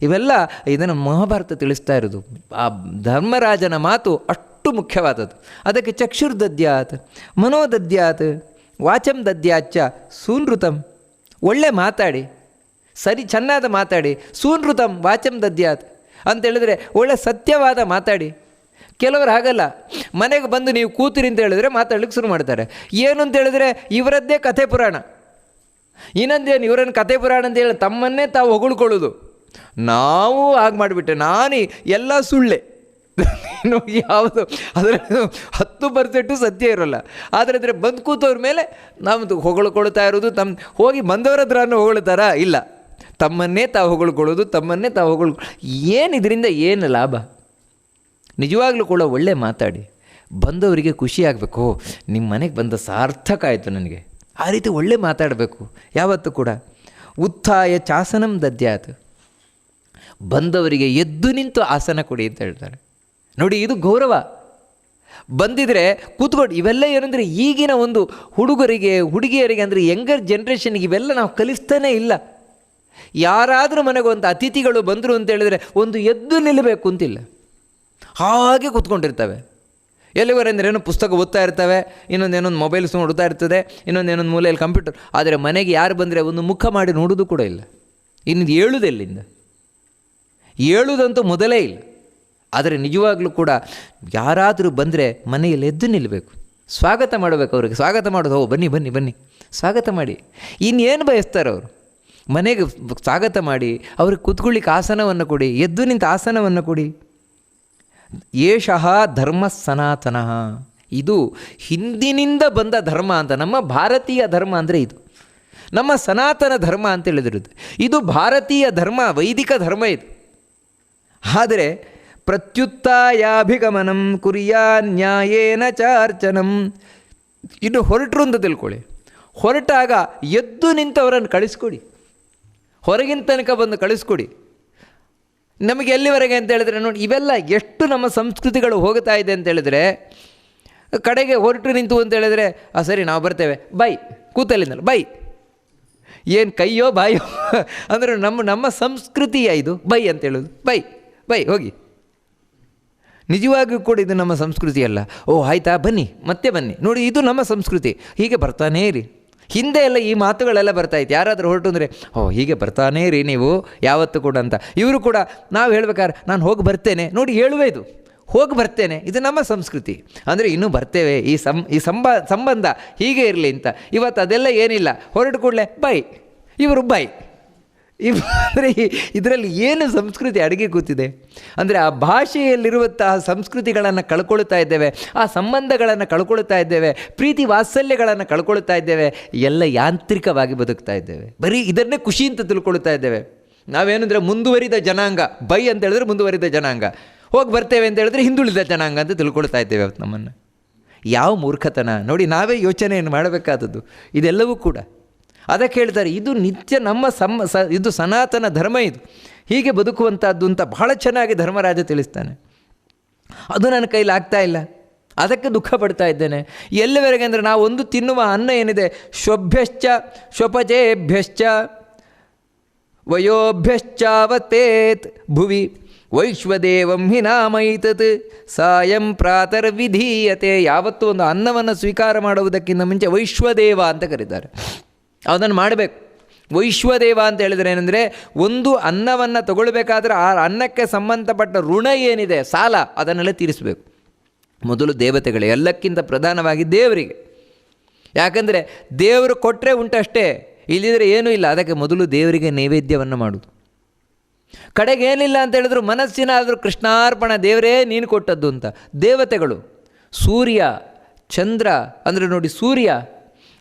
ಇವೆಲ್ಲ ಇದನ್ನು ಮಹಾಭಾರತ ತಿಳಿಸ್ತಾ ಇರೋದು. ಆ ಧರ್ಮರಾಜನ ಮಾತು ಅಷ್ಟು ಮುಖ್ಯವಾದದ್ದು. ಅದಕ್ಕೆ ಚಕ್ಷುರ್ದದ್ಯಾತ್, ಮನೋದದ್ಯಾತ್, ವಾಚಂ ದದ್ಯಾಚ ಸೂನೃತಂ ಒಳ್ಳೆ ಮಾತಾಡಿ, ಸರಿ ಚೆನ್ನಾದ ಮಾತಾಡಿ ಸೂನೃತಂ ವಾಚಂ ದದ್ಯಾತ್ ಅಂತೇಳಿದರೆ ಒಳ್ಳೆ ಸತ್ಯವಾದ ಮಾತಾಡಿ. ಕೆಲವರು ಹಾಗಲ್ಲ, ಮನೆಗೆ ಬಂದು ನೀವು ಕೂತಿರಿ ಅಂತ ಹೇಳಿದ್ರೆ ಮಾತಾಡ್ಲಿಕ್ಕೆ ಶುರು ಮಾಡ್ತಾರೆ. ಏನು ಅಂತ ಹೇಳಿದ್ರೆ ಇವರದ್ದೇ ಕಥೆ ಪುರಾಣ. ಇನ್ನೊಂದೇನು ಇವರನ್ನು ಕಥೆ ಪುರಾಣ ಅಂತ ಹೇಳಿ ತಮ್ಮನ್ನೇ ತಾವು ಹೊಗಳ್ಕೊಳ್ಳೋದು. ನಾವು ಹಾಗೆ ಮಾಡಿಬಿಟ್ಟೆ, ನಾನು ಎಲ್ಲ ಸುಳ್ಳೆ. ಇನ್ನು ಯಾವುದು? ಅದರ ಹತ್ತು ಪರ್ಸೆಂಟು ಸತ್ಯ ಇರೋಲ್ಲ. ಆದರೆ ಅಂದರೆ ಬಂದು ಕೂತವ್ರ ಮೇಲೆ ನಮ್ಮದು ಹೊಗಳ್ಕೊಳ್ತಾ ಇರೋದು ತಮ್ಮ ಹೋಗಿ ಬಂದವರ ಹತ್ರನೂ ಹೊಗಳ್ತಾರಾ? ಇಲ್ಲ. ತಮ್ಮನ್ನೇ ತಾವು ಹೊಗಳ್ಕೊಳ್ಳೋದು, ತಮ್ಮನ್ನೇ ತಾವು ಹೊಗಳ್ ಏನು ಇದರಿಂದ ಏನು ಲಾಭ? ನಿಜವಾಗ್ಲೂ ಕೂಡ ಒಳ್ಳೆ ಮಾತಾಡಿ. ಬಂದವರಿಗೆ ಖುಷಿ ಆಗಬೇಕು. ನಿಮ್ಮ ಮನೆಗೆ ಬಂದ ಸಾರ್ಥಕ ಆಯಿತು ನನಗೆ. ಆ ರೀತಿ ಒಳ್ಳೆ ಮಾತಾಡಬೇಕು. ಯಾವತ್ತೂ ಕೂಡ. ಉತ್ಥಾಯ ಚಾಸನಂ ದದ್ಯಾತ್. ಬಂದವರಿಗೆ ಎದ್ದು ನಿಂತು ಆಸನ ಕೊಡಿ ಅಂತ ಹೇಳ್ತಾರೆ. ನೋಡಿ ಇದು ಗೌರವ. ಬಂದಿದ್ರೆ ಕೂತ್ಕೊಂಡು ಇವೆಲ್ಲ ಏನಂದರೆ ಈಗಿನ ಒಂದು ಹುಡುಗರಿಗೆ, ಹುಡುಗಿಯರಿಗೆ ಅಂದರೆ ಯಂಗರ್ ಜನ್ರೇಷನ್ಗೆ ಇವೆಲ್ಲ ನಾವು ಕಲಿಸ್ತಾನೇ ಇಲ್ಲ. ಯಾರಾದರೂ ಮನೆಗೆ ಒಂದು ಅತಿಥಿಗಳು ಬಂದರು ಅಂತ ಹೇಳಿದ್ರೆ ಒಂದು ಎದ್ದು ನಿಲ್ಲಬೇಕು ಅಂತಿಲ್ಲ. ಹಾಗೆ ಕೂತ್ಕೊಂಡಿರ್ತವೆ. ಎಲ್ಲಿವರೆಂದ್ರೆ ಏನೋ ಪುಸ್ತಕ ಓದ್ತಾ ಇರ್ತವೆ, ಇನ್ನೊಂದು ಏನೊಂದು ಮೊಬೈಲ್ಸ್ ನೋಡ್ತಾ ಇರ್ತದೆ, ಇನ್ನೊಂದು ಏನೊಂದು ಮೂಲೆಯಲ್ಲಿ ಕಂಪ್ಯೂಟರ್ ಆದರೆ ಮನೆಗೆ ಯಾರು ಬಂದರೆ ಒಂದು ಮುಖ ಮಾಡಿ ನೋಡೋದು ಕೂಡ ಇಲ್ಲ. ಇನ್ನು ಏಳುದೆಲ್ಲಿಂದ ಏಳುದಂತೂ ಮೊದಲೇ ಇಲ್ಲ. ಆದರೆ ನಿಜವಾಗ್ಲೂ ಕೂಡ ಯಾರಾದರೂ ಬಂದರೆ ಮನೆಯಲ್ಲಿ ಎದ್ದು ನಿಲ್ಲಬೇಕು ಸ್ವಾಗತ ಮಾಡಬೇಕು ಅವ್ರಿಗೆ. ಸ್ವಾಗತ ಮಾಡೋದು ಹೋ ಬನ್ನಿ ಬನ್ನಿ ಬನ್ನಿ. ಸ್ವಾಗತ ಮಾಡಿ. ಇನ್ನೇನು ಬಯಸ್ತಾರೆ ಅವರು? ಮನೆಗೆ ಸ್ವಾಗತ ಮಾಡಿ, ಅವ್ರಿಗೆ ಕೂತ್ಕೊಳ್ಳಿಕ್ಕೆ ಆಸನವನ್ನು ಕೊಡಿ, ಎದ್ದು ನಿಂತ ಆಸನವನ್ನು ಕೊಡಿ. ಏಷಃ ಧರ್ಮ ಸನಾತನ. ಇದು ಹಿಂದಿನಿಂದ ಬಂದ ಧರ್ಮ ಅಂತ. ನಮ್ಮ ಭಾರತೀಯ ಧರ್ಮ ಅಂದರೆ ಇದು. ನಮ್ಮ ಸನಾತನ ಧರ್ಮ ಅಂತ ಹೇಳಿದಿರೋದು ಇದು ಭಾರತೀಯ ಧರ್ಮ, ವೈದಿಕ ಧರ್ಮ ಇದು. ಆದರೆ ಪ್ರತ್ಯುತ್ತಾಯಾಭಿಗಮನಂ ಕುರಿಯಾ ನ್ಯಾಯೇನ ಚಾರ್ಚನಂ. ಇನ್ನು ಹೊರಟರು ಅಂತ ತಿಳ್ಕೊಳ್ಳಿ. ಹೊರಟಾಗ ಎದ್ದು ನಿಂತವರನ್ನು ಕಳಿಸ್ಕೊಡಿ. ಹೊರಗಿನ ತನಕ ಬಂದು ಕಳಿಸ್ಕೊಡಿ. ನಮಗೆ ಎಲ್ಲಿವರೆಗೆ ಅಂತ ಹೇಳಿದ್ರೆ ನೋಡಿ, ಇವೆಲ್ಲ ಎಷ್ಟು ನಮ್ಮ ಸಂಸ್ಕೃತಿಗಳು ಹೋಗ್ತಾ ಇದೆ ಅಂತ ಹೇಳಿದ್ರೆ, ಕಡೆಗೆ ಹೊರಟು ನಿಂತು ಅಂತ ಹೇಳಿದ್ರೆ, ಆ, ಸರಿ, ನಾವು ಬರ್ತೇವೆ. ಬೈ. ಕೂತಲ್ಲಿಂದಲ್ಲ, ಬೈ. ಏನು ಕೈಯೋ ಬಾಯೋ? ಅಂದರೆ ನಮ್ಮ ನಮ್ಮ ಸಂಸ್ಕೃತಿಯ ಇದು. ಬೈ ಅಂತ ಹೇಳೋದು. ಬೈ ಬೈ, ಹೋಗಿ. ನಿಜವಾಗಿಯೂ ಕೂಡ ಇದು ನಮ್ಮ ಸಂಸ್ಕೃತಿ ಅಲ್ಲ. ಓ ಆಯ್ತಾ? ಬನ್ನಿ, ಮತ್ತೆ ಬನ್ನಿ. ನೋಡಿ, ಇದು ನಮ್ಮ ಸಂಸ್ಕೃತಿ. ಹೀಗೆ ಬರ್ತಾನೇ ಇರಿ. ಹಿಂದೆ ಎಲ್ಲ ಈ ಮಾತುಗಳೆಲ್ಲ ಬರ್ತಾ ಇತ್ತು. ಯಾರಾದರೂ ಹೊರಟು ಅಂದರೆ ಓ ಹೀಗೆ ಬರ್ತಾನೇ ಇರಿ ನೀವು, ಯಾವತ್ತೂ ಕೂಡ ಅಂತ. ಇವರು ಕೂಡ, ನಾವು ಹೇಳ್ಬೇಕಾದ್ರೆ, ನಾನು ಹೋಗಿ ಬರ್ತೇನೆ. ನೋಡಿ, ಹೇಳುವೆ ಇದು. ಹೋಗಿ ಬರ್ತೇನೆ. ಇದು ನಮ್ಮ ಸಂಸ್ಕೃತಿ. ಅಂದರೆ ಇನ್ನೂ ಬರ್ತೇವೆ. ಈ ಸಂ, ಈ ಸಂಬ, ಸಂಬಂಧ ಹೀಗೆ ಇರಲಿ ಅಂತ. ಇವತ್ತು ಅದೆಲ್ಲ ಏನಿಲ್ಲ. ಹೊರಟು ಕೂಡಲೇ ಬೈ ಇವರು ಬೈ ಇವ್ ಅಂದರೆ ಇದರಲ್ಲಿ ಏನು ಸಂಸ್ಕೃತಿ ಅಡುಗೆ ಕೂತಿದೆ? ಅಂದರೆ ಆ ಭಾಷೆಯಲ್ಲಿರುವಂತಹ ಸಂಸ್ಕೃತಿಗಳನ್ನು ಕಳ್ಕೊಳ್ತಾ ಇದ್ದೇವೆ, ಆ ಸಂಬಂಧಗಳನ್ನು ಕಳ್ಕೊಳ್ತಾ ಇದ್ದೇವೆ, ಪ್ರೀತಿ ವಾತ್ಸಲ್ಯಗಳನ್ನು ಕಳ್ಕೊಳ್ತಾ ಇದ್ದೇವೆ, ಎಲ್ಲ ಯಾಂತ್ರಿಕವಾಗಿ ಬದುಕ್ತಾ ಇದ್ದೇವೆ. ಬರೀ ಇದನ್ನೇ ಖುಷಿ ಅಂತ ತಿಳ್ಕೊಳ್ತಾ ಇದ್ದೇವೆ. ನಾವೇನಂದರೆ ಮುಂದುವರಿದ ಜನಾಂಗ, ಬೈ ಅಂತ ಹೇಳಿದ್ರೆ ಮುಂದುವರಿದ ಜನಾಂಗ. ಹೋಗಿ ಬರ್ತೇವೆ ಅಂತ ಹೇಳಿದ್ರೆ ಹಿಂದುಳಿದ ಜನಾಂಗ ಅಂತ ತಿಳ್ಕೊಳ್ತಾ ಇದ್ದೇವೆ ಅವತ್ತು ನಮ್ಮನ್ನು. ಯಾವ ಮೂರ್ಖತನ? ನೋಡಿ ನಾವೇ ಯೋಚನೆಯನ್ನು ಮಾಡಬೇಕಾದದ್ದು. ಇದೆಲ್ಲವೂ ಕೂಡ. ಅದಕ್ಕೆ ಹೇಳ್ತಾರೆ, ಇದು ನಿತ್ಯ ನಮ್ಮ ಸಮ್ಮ ಸ, ಇದು ಸನಾತನ ಧರ್ಮ ಇದು. ಹೀಗೆ ಬದುಕುವಂಥದ್ದು ಅಂತ ಬಹಳ ಚೆನ್ನಾಗಿ ಧರ್ಮರಾಜ ತಿಳಿಸ್ತಾನೆ. ಅದು ನನ್ನ ಕೈಲಿ ಆಗ್ತಾ ಇಲ್ಲ. ಅದಕ್ಕೆ ದುಃಖ ಪಡ್ತಾ ಇದ್ದೇನೆ. ಎಲ್ಲಿವರೆಗೆ ಅಂದರೆ ನಾವು ಒಂದು ತಿನ್ನುವ ಅನ್ನ ಏನಿದೆ? ಶೊಭ್ಯಶ್ಚ ಶ್ವಪಜೇಭ್ಯಶ್ಚ ವಯೋಭ್ಯಶ್ಚಾವತೇತ್ ಭುವಿ ವೈಶ್ವದೇವಂ ಹಿ ನಾಮೈತತ್ ಸಾಯಂ ಪ್ರಾತರ್ವಿಧೀಯತೆ ಯಾವತ್ತೂ ಒಂದು ಅನ್ನವನ್ನು ಸ್ವೀಕಾರ ಮಾಡುವುದಕ್ಕಿಂತ ಮುಂಚೆ ವೈಶ್ವದೇವ ಅಂತ ಕರೀತಾರೆ. ಅದನ್ನು ಮಾಡಬೇಕು. ವೈಶ್ವದೇವ ಅಂತ ಹೇಳಿದ್ರೆ ಏನಂದರೆ, ಒಂದು ಅನ್ನವನ್ನು ತಗೊಳ್ಬೇಕಾದ್ರೆ ಆ ಅನ್ನಕ್ಕೆ ಸಂಬಂಧಪಟ್ಟ ಋಣ ಏನಿದೆ, ಸಾಲ, ಅದನ್ನೆಲ್ಲ ತೀರಿಸಬೇಕು. ಮೊದಲು ದೇವತೆಗಳೇ, ಎಲ್ಲಕ್ಕಿಂತ ಪ್ರಧಾನವಾಗಿ ದೇವರಿಗೆ. ಯಾಕಂದರೆ, ದೇವರು ಕೊಟ್ಟರೆ ಉಂಟಷ್ಟೇ ಇಲ್ಲಿದ್ರೆ ಏನೂ ಇಲ್ಲ. ಅದಕ್ಕೆ ಮೊದಲು ದೇವರಿಗೆ ನೈವೇದ್ಯವನ್ನು ಮಾಡುವುದು ಕಡೆಗೆ ಏನಿಲ್ಲ ಅಂತ ಹೇಳಿದ್ರು, ಮನಸ್ಸಿನ ಆದರೂ ಕೃಷ್ಣಾರ್ಪಣ, ದೇವರೇ ನೀನು ಕೊಟ್ಟದ್ದು ಅಂತ. ದೇವತೆಗಳು, ಸೂರ್ಯ, ಚಂದ್ರ, ಅಂದರೆ ನೋಡಿ ಸೂರ್ಯ,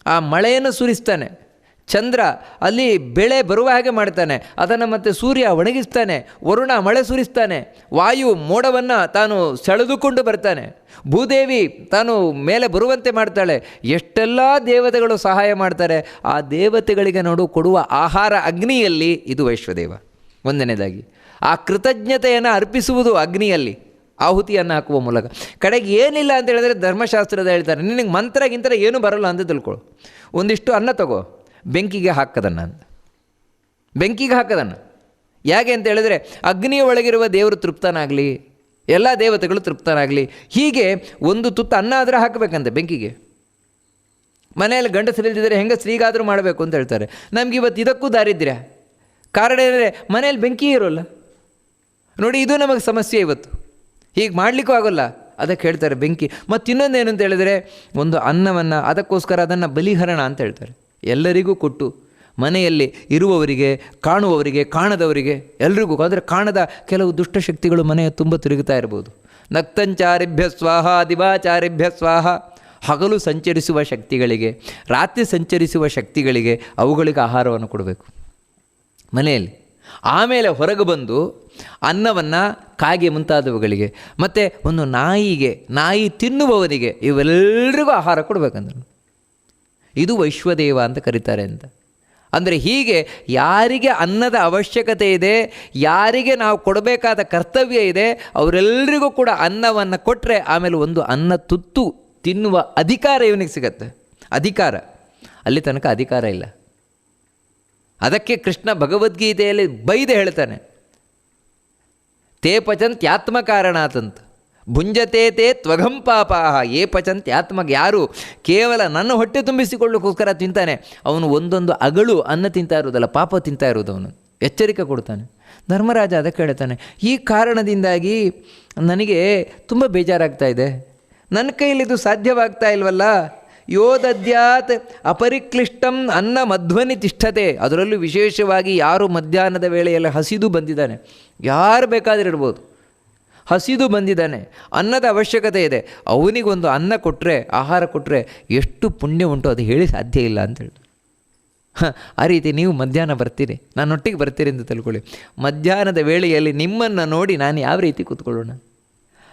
ಆ ಮಳೆಯನ್ನು ಸುರಿಸ್ತಾನೆ. ಚಂದ್ರ ಅಲ್ಲಿ ಬೆಳೆ ಬರುವ ಹಾಗೆ ಮಾಡ್ತಾನೆ. ಅದನ್ನು ಮತ್ತೆ ಸೂರ್ಯ ಒಣಗಿಸ್ತಾನೆ. ವರುಣ ಮಳೆ ಸುರಿಸ್ತಾನೆ. ವಾಯು ಮೋಡವನ್ನು ತಾನು ಸೆಳೆದುಕೊಂಡು ಬರ್ತಾನೆ. ಭೂದೇವಿ ತಾನು ಮೇಲೆ ಬರುವಂತೆ ಮಾಡ್ತಾಳೆ. ಎಷ್ಟೆಲ್ಲ ದೇವತೆಗಳು ಸಹಾಯ ಮಾಡ್ತಾರೆ. ಆ ದೇವತೆಗಳಿಗೆ ನೋಡು, ಕೊಡುವ ಆಹಾರ ಅಗ್ನಿಯಲ್ಲಿ ಇದು ವೈಶ್ವದೇವ. ಒಂದನೇದಾಗಿ, ಆ ಕೃತಜ್ಞತೆಯನ್ನು ಅರ್ಪಿಸುವುದು ಅಗ್ನಿಯಲ್ಲಿ, ಆಹುತಿಯನ್ನು ಹಾಕುವ ಮೂಲಕ. ಕಡೆಗೆ ಏನಿಲ್ಲ ಅಂತ ಹೇಳಿದ್ರೆ ಧರ್ಮಶಾಸ್ತ್ರದ ಹೇಳ್ತಾರೆ. ನಿನಗೆ ಮಂತ್ರ ಗಿಂತರ ಏನೂ ಬರಲ್ಲ ಅಂತ ತಿಳ್ಕೊಳ್ಳು ಒಂದಿಷ್ಟು ಅನ್ನ ತಗೋ. ಬೆಂಕಿಗೆ ಹಾಕದನ್ನ ಬೆಂಕಿಗೆ ಹಾಕದನ್ನು. ಯಾಕೆ ಅಂತ ಹೇಳಿದ್ರೆ ಅಗ್ನಿಯ ಒಳಗಿರುವ ದೇವರು ತೃಪ್ತನಾಗಲಿ, ಎಲ್ಲ ದೇವತೆಗಳು ತೃಪ್ತನಾಗಲಿ, ಹೀಗೆ ಒಂದು ತುತ್ತು ಅನ್ನ ಆದರೆ ಹಾಕಬೇಕಂತೆ ಬೆಂಕಿಗೆ. ಮನೆಯಲ್ಲಿ ಗಂಡಸರಿಲ್ದಿದ್ದರೆ ಹೆಂಗೆ ಸ್ತ್ರೀಗಾದರೂ ಮಾಡಬೇಕು ಅಂತ ಹೇಳ್ತಾರೆ. ನಮ್ಗೆ ಇವತ್ತು ಇದಕ್ಕೂ ದಾರಿದ್ರ್ಯ. ಕಾರಣ ಏನಂದರೆ ಮನೆಯಲ್ಲಿ ಬೆಂಕಿ ಇರೋಲ್ಲ. ನೋಡಿ, ಇದು ನಮಗೆ ಸಮಸ್ಯೆ ಇವತ್ತು. ಹೀಗೆ ಮಾಡಲಿಕ್ಕೂ ಆಗೋಲ್ಲ. ಅದಕ್ಕೆ ಹೇಳ್ತಾರೆ ಬೆಂಕಿ. ಮತ್ತು ಇನ್ನೊಂದು ಏನು ಅಂತ ಹೇಳಿದರೆ ಒಂದು ಅನ್ನವನ್ನು, ಅದಕ್ಕೋಸ್ಕರ ಅದನ್ನು ಬಲಿಹರಣ ಅಂತ ಹೇಳ್ತಾರೆ. ಎಲ್ಲರಿಗೂ ಕೊಟ್ಟು ಮನೆಯಲ್ಲಿ ಇರುವವರಿಗೆ, ಕಾಣುವವರಿಗೆ, ಕಾಣದವರಿಗೆ, ಎಲ್ರಿಗೂ ಅಂದರೆ ಕಾಣದ ಕೆಲವು ದುಷ್ಟಶಕ್ತಿಗಳು ಮನೆಯ ತುಂಬ ತಿರುಗುತ್ತಾ ಇರ್ಬೋದು. ನಕ್ತಂಚಾರಿಭ್ಯ ಸ್ವಾಹ, ದಿವಾಚಾರಿಭ್ಯ ಸ್ವಾಹ. ಹಗಲು ಸಂಚರಿಸುವ ಶಕ್ತಿಗಳಿಗೆ, ರಾತ್ರಿ ಸಂಚರಿಸುವ ಶಕ್ತಿಗಳಿಗೆ ಅವುಗಳಿಗೆ ಆಹಾರವನ್ನು ಕೊಡಬೇಕು. ಮನೆಯಲ್ಲಿ ಆಮೇಲೆ ಹೊರಗೆ ಬಂದು ಅನ್ನವನ್ನು ಕಾಗೆ ಮುಂತಾದವುಗಳಿಗೆ, ಮತ್ತು ಒಂದು ನಾಯಿಗೆ, ನಾಯಿ ತಿನ್ನುವವನಿಗೆ ಇವೆಲ್ಲರಿಗೂ ಆಹಾರ ಕೊಡಬೇಕಂದ್ರೆ. ಇದು ವೈಶ್ವದೇವ ಅಂತ ಕರೀತಾರೆ ಅಂತ. ಅಂದರೆ ಹೀಗೆ ಯಾರಿಗೆ ಅನ್ನದ ಅವಶ್ಯಕತೆ ಇದೆ, ಯಾರಿಗೆ ನಾವು ಕೊಡಬೇಕಾದ ಕರ್ತವ್ಯ ಇದೆ ಅವರೆಲ್ಲರಿಗೂ ಕೂಡ ಅನ್ನವನ್ನು ಕೊಟ್ಟರೆ ಆಮೇಲೆ ಒಂದು ಅನ್ನ ತುತ್ತು ತಿನ್ನುವ ಅಧಿಕಾರ ಇವನಿಗೆ ಸಿಗತ್ತೆ. ಅಧಿಕಾರ. ಅಲ್ಲಿ ತನಕ ಅಧಿಕಾರ ಇಲ್ಲ. ಅದಕ್ಕೆ ಕೃಷ್ಣ ಭಗವದ್ಗೀತೆಯಲ್ಲಿ ಬೈದೆ ಹೇಳ್ತಾನೆ, ತೇ ಕಾರಣ ಆತ್ಮಕಾರಣಾತಂತ ಭುಂಜತೆ ತೇ ಪಾಪಾಹ. ಏ ಪಚಂತೆ, ಆತ್ಮಗ ಯಾರು ಕೇವಲ ನನ್ನ ಹೊಟ್ಟೆ ತುಂಬಿಸಿಕೊಳ್ಳೋಕ್ಕೋಸ್ಕರ ತಿಂತಾನೆ, ಅವನು ಒಂದೊಂದು ಅಗಳು ಅನ್ನ ತಿಂತಾ ಇರೋದಲ್ಲ ಪಾಪ ತಿಂತಾ ಇರೋದು ಅವನು. ಎಚ್ಚರಿಕೆ ಕೊಡ್ತಾನೆ. ಧರ್ಮರಾಜ ಅದಕ್ಕೆ ಹೇಳ್ತಾನೆ ಈ ಕಾರಣದಿಂದಾಗಿ ನನಗೆ ತುಂಬ ಬೇಜಾರಾಗ್ತಾ ಇದೆ. ನನ್ನ ಕೈಲಿದು ಸಾಧ್ಯವಾಗ್ತಾ ಇಲ್ವಲ್ಲ? ಯೋದದ್ಯಾತ್ ಅಪರಿಕ್ಲಿಷ್ಟಂ ಅನ್ನ ಮಧ್ವನಿ ತಿಷ್ಠತೆ. ಅದರಲ್ಲೂ ವಿಶೇಷವಾಗಿ ಯಾರು ಮಧ್ಯಾಹ್ನದ ವೇಳೆಯಲ್ಲಿ ಹಸಿದು ಬಂದಿದ್ದಾನೆ. ಯಾರು ಬೇಕಾದರೂ ಇರ್ಬೋದು. ಹಸಿದು ಬಂದಿದ್ದಾನೆ. ಅನ್ನದ ಅವಶ್ಯಕತೆ ಇದೆ. ಅವನಿಗೊಂದು ಅನ್ನ ಕೊಟ್ಟರೆ ಆಹಾರ ಕೊಟ್ಟರೆ ಎಷ್ಟು ಪುಣ್ಯ ಉಂಟು ಅದು ಹೇಳಿ ಸಾಧ್ಯ ಇಲ್ಲ ಅಂತ ಹೇಳಿ. ಹ, ಆ ರೀತಿ ನೀವು ಮಧ್ಯಾಹ್ನ ಬರ್ತೀರಿ. ನನ್ನೊಟ್ಟಿಗೆ ಬರ್ತೀರಿ ಅಂತ ತಿಳ್ಕೊಳ್ಳಿ. ಮಧ್ಯಾಹ್ನದ ವೇಳೆಯಲ್ಲಿ ನಿಮ್ಮನ್ನು ನೋಡಿ ನಾನು ಯಾವ ರೀತಿ ಕೂತ್ಕೊಳ್ಳೋಣ?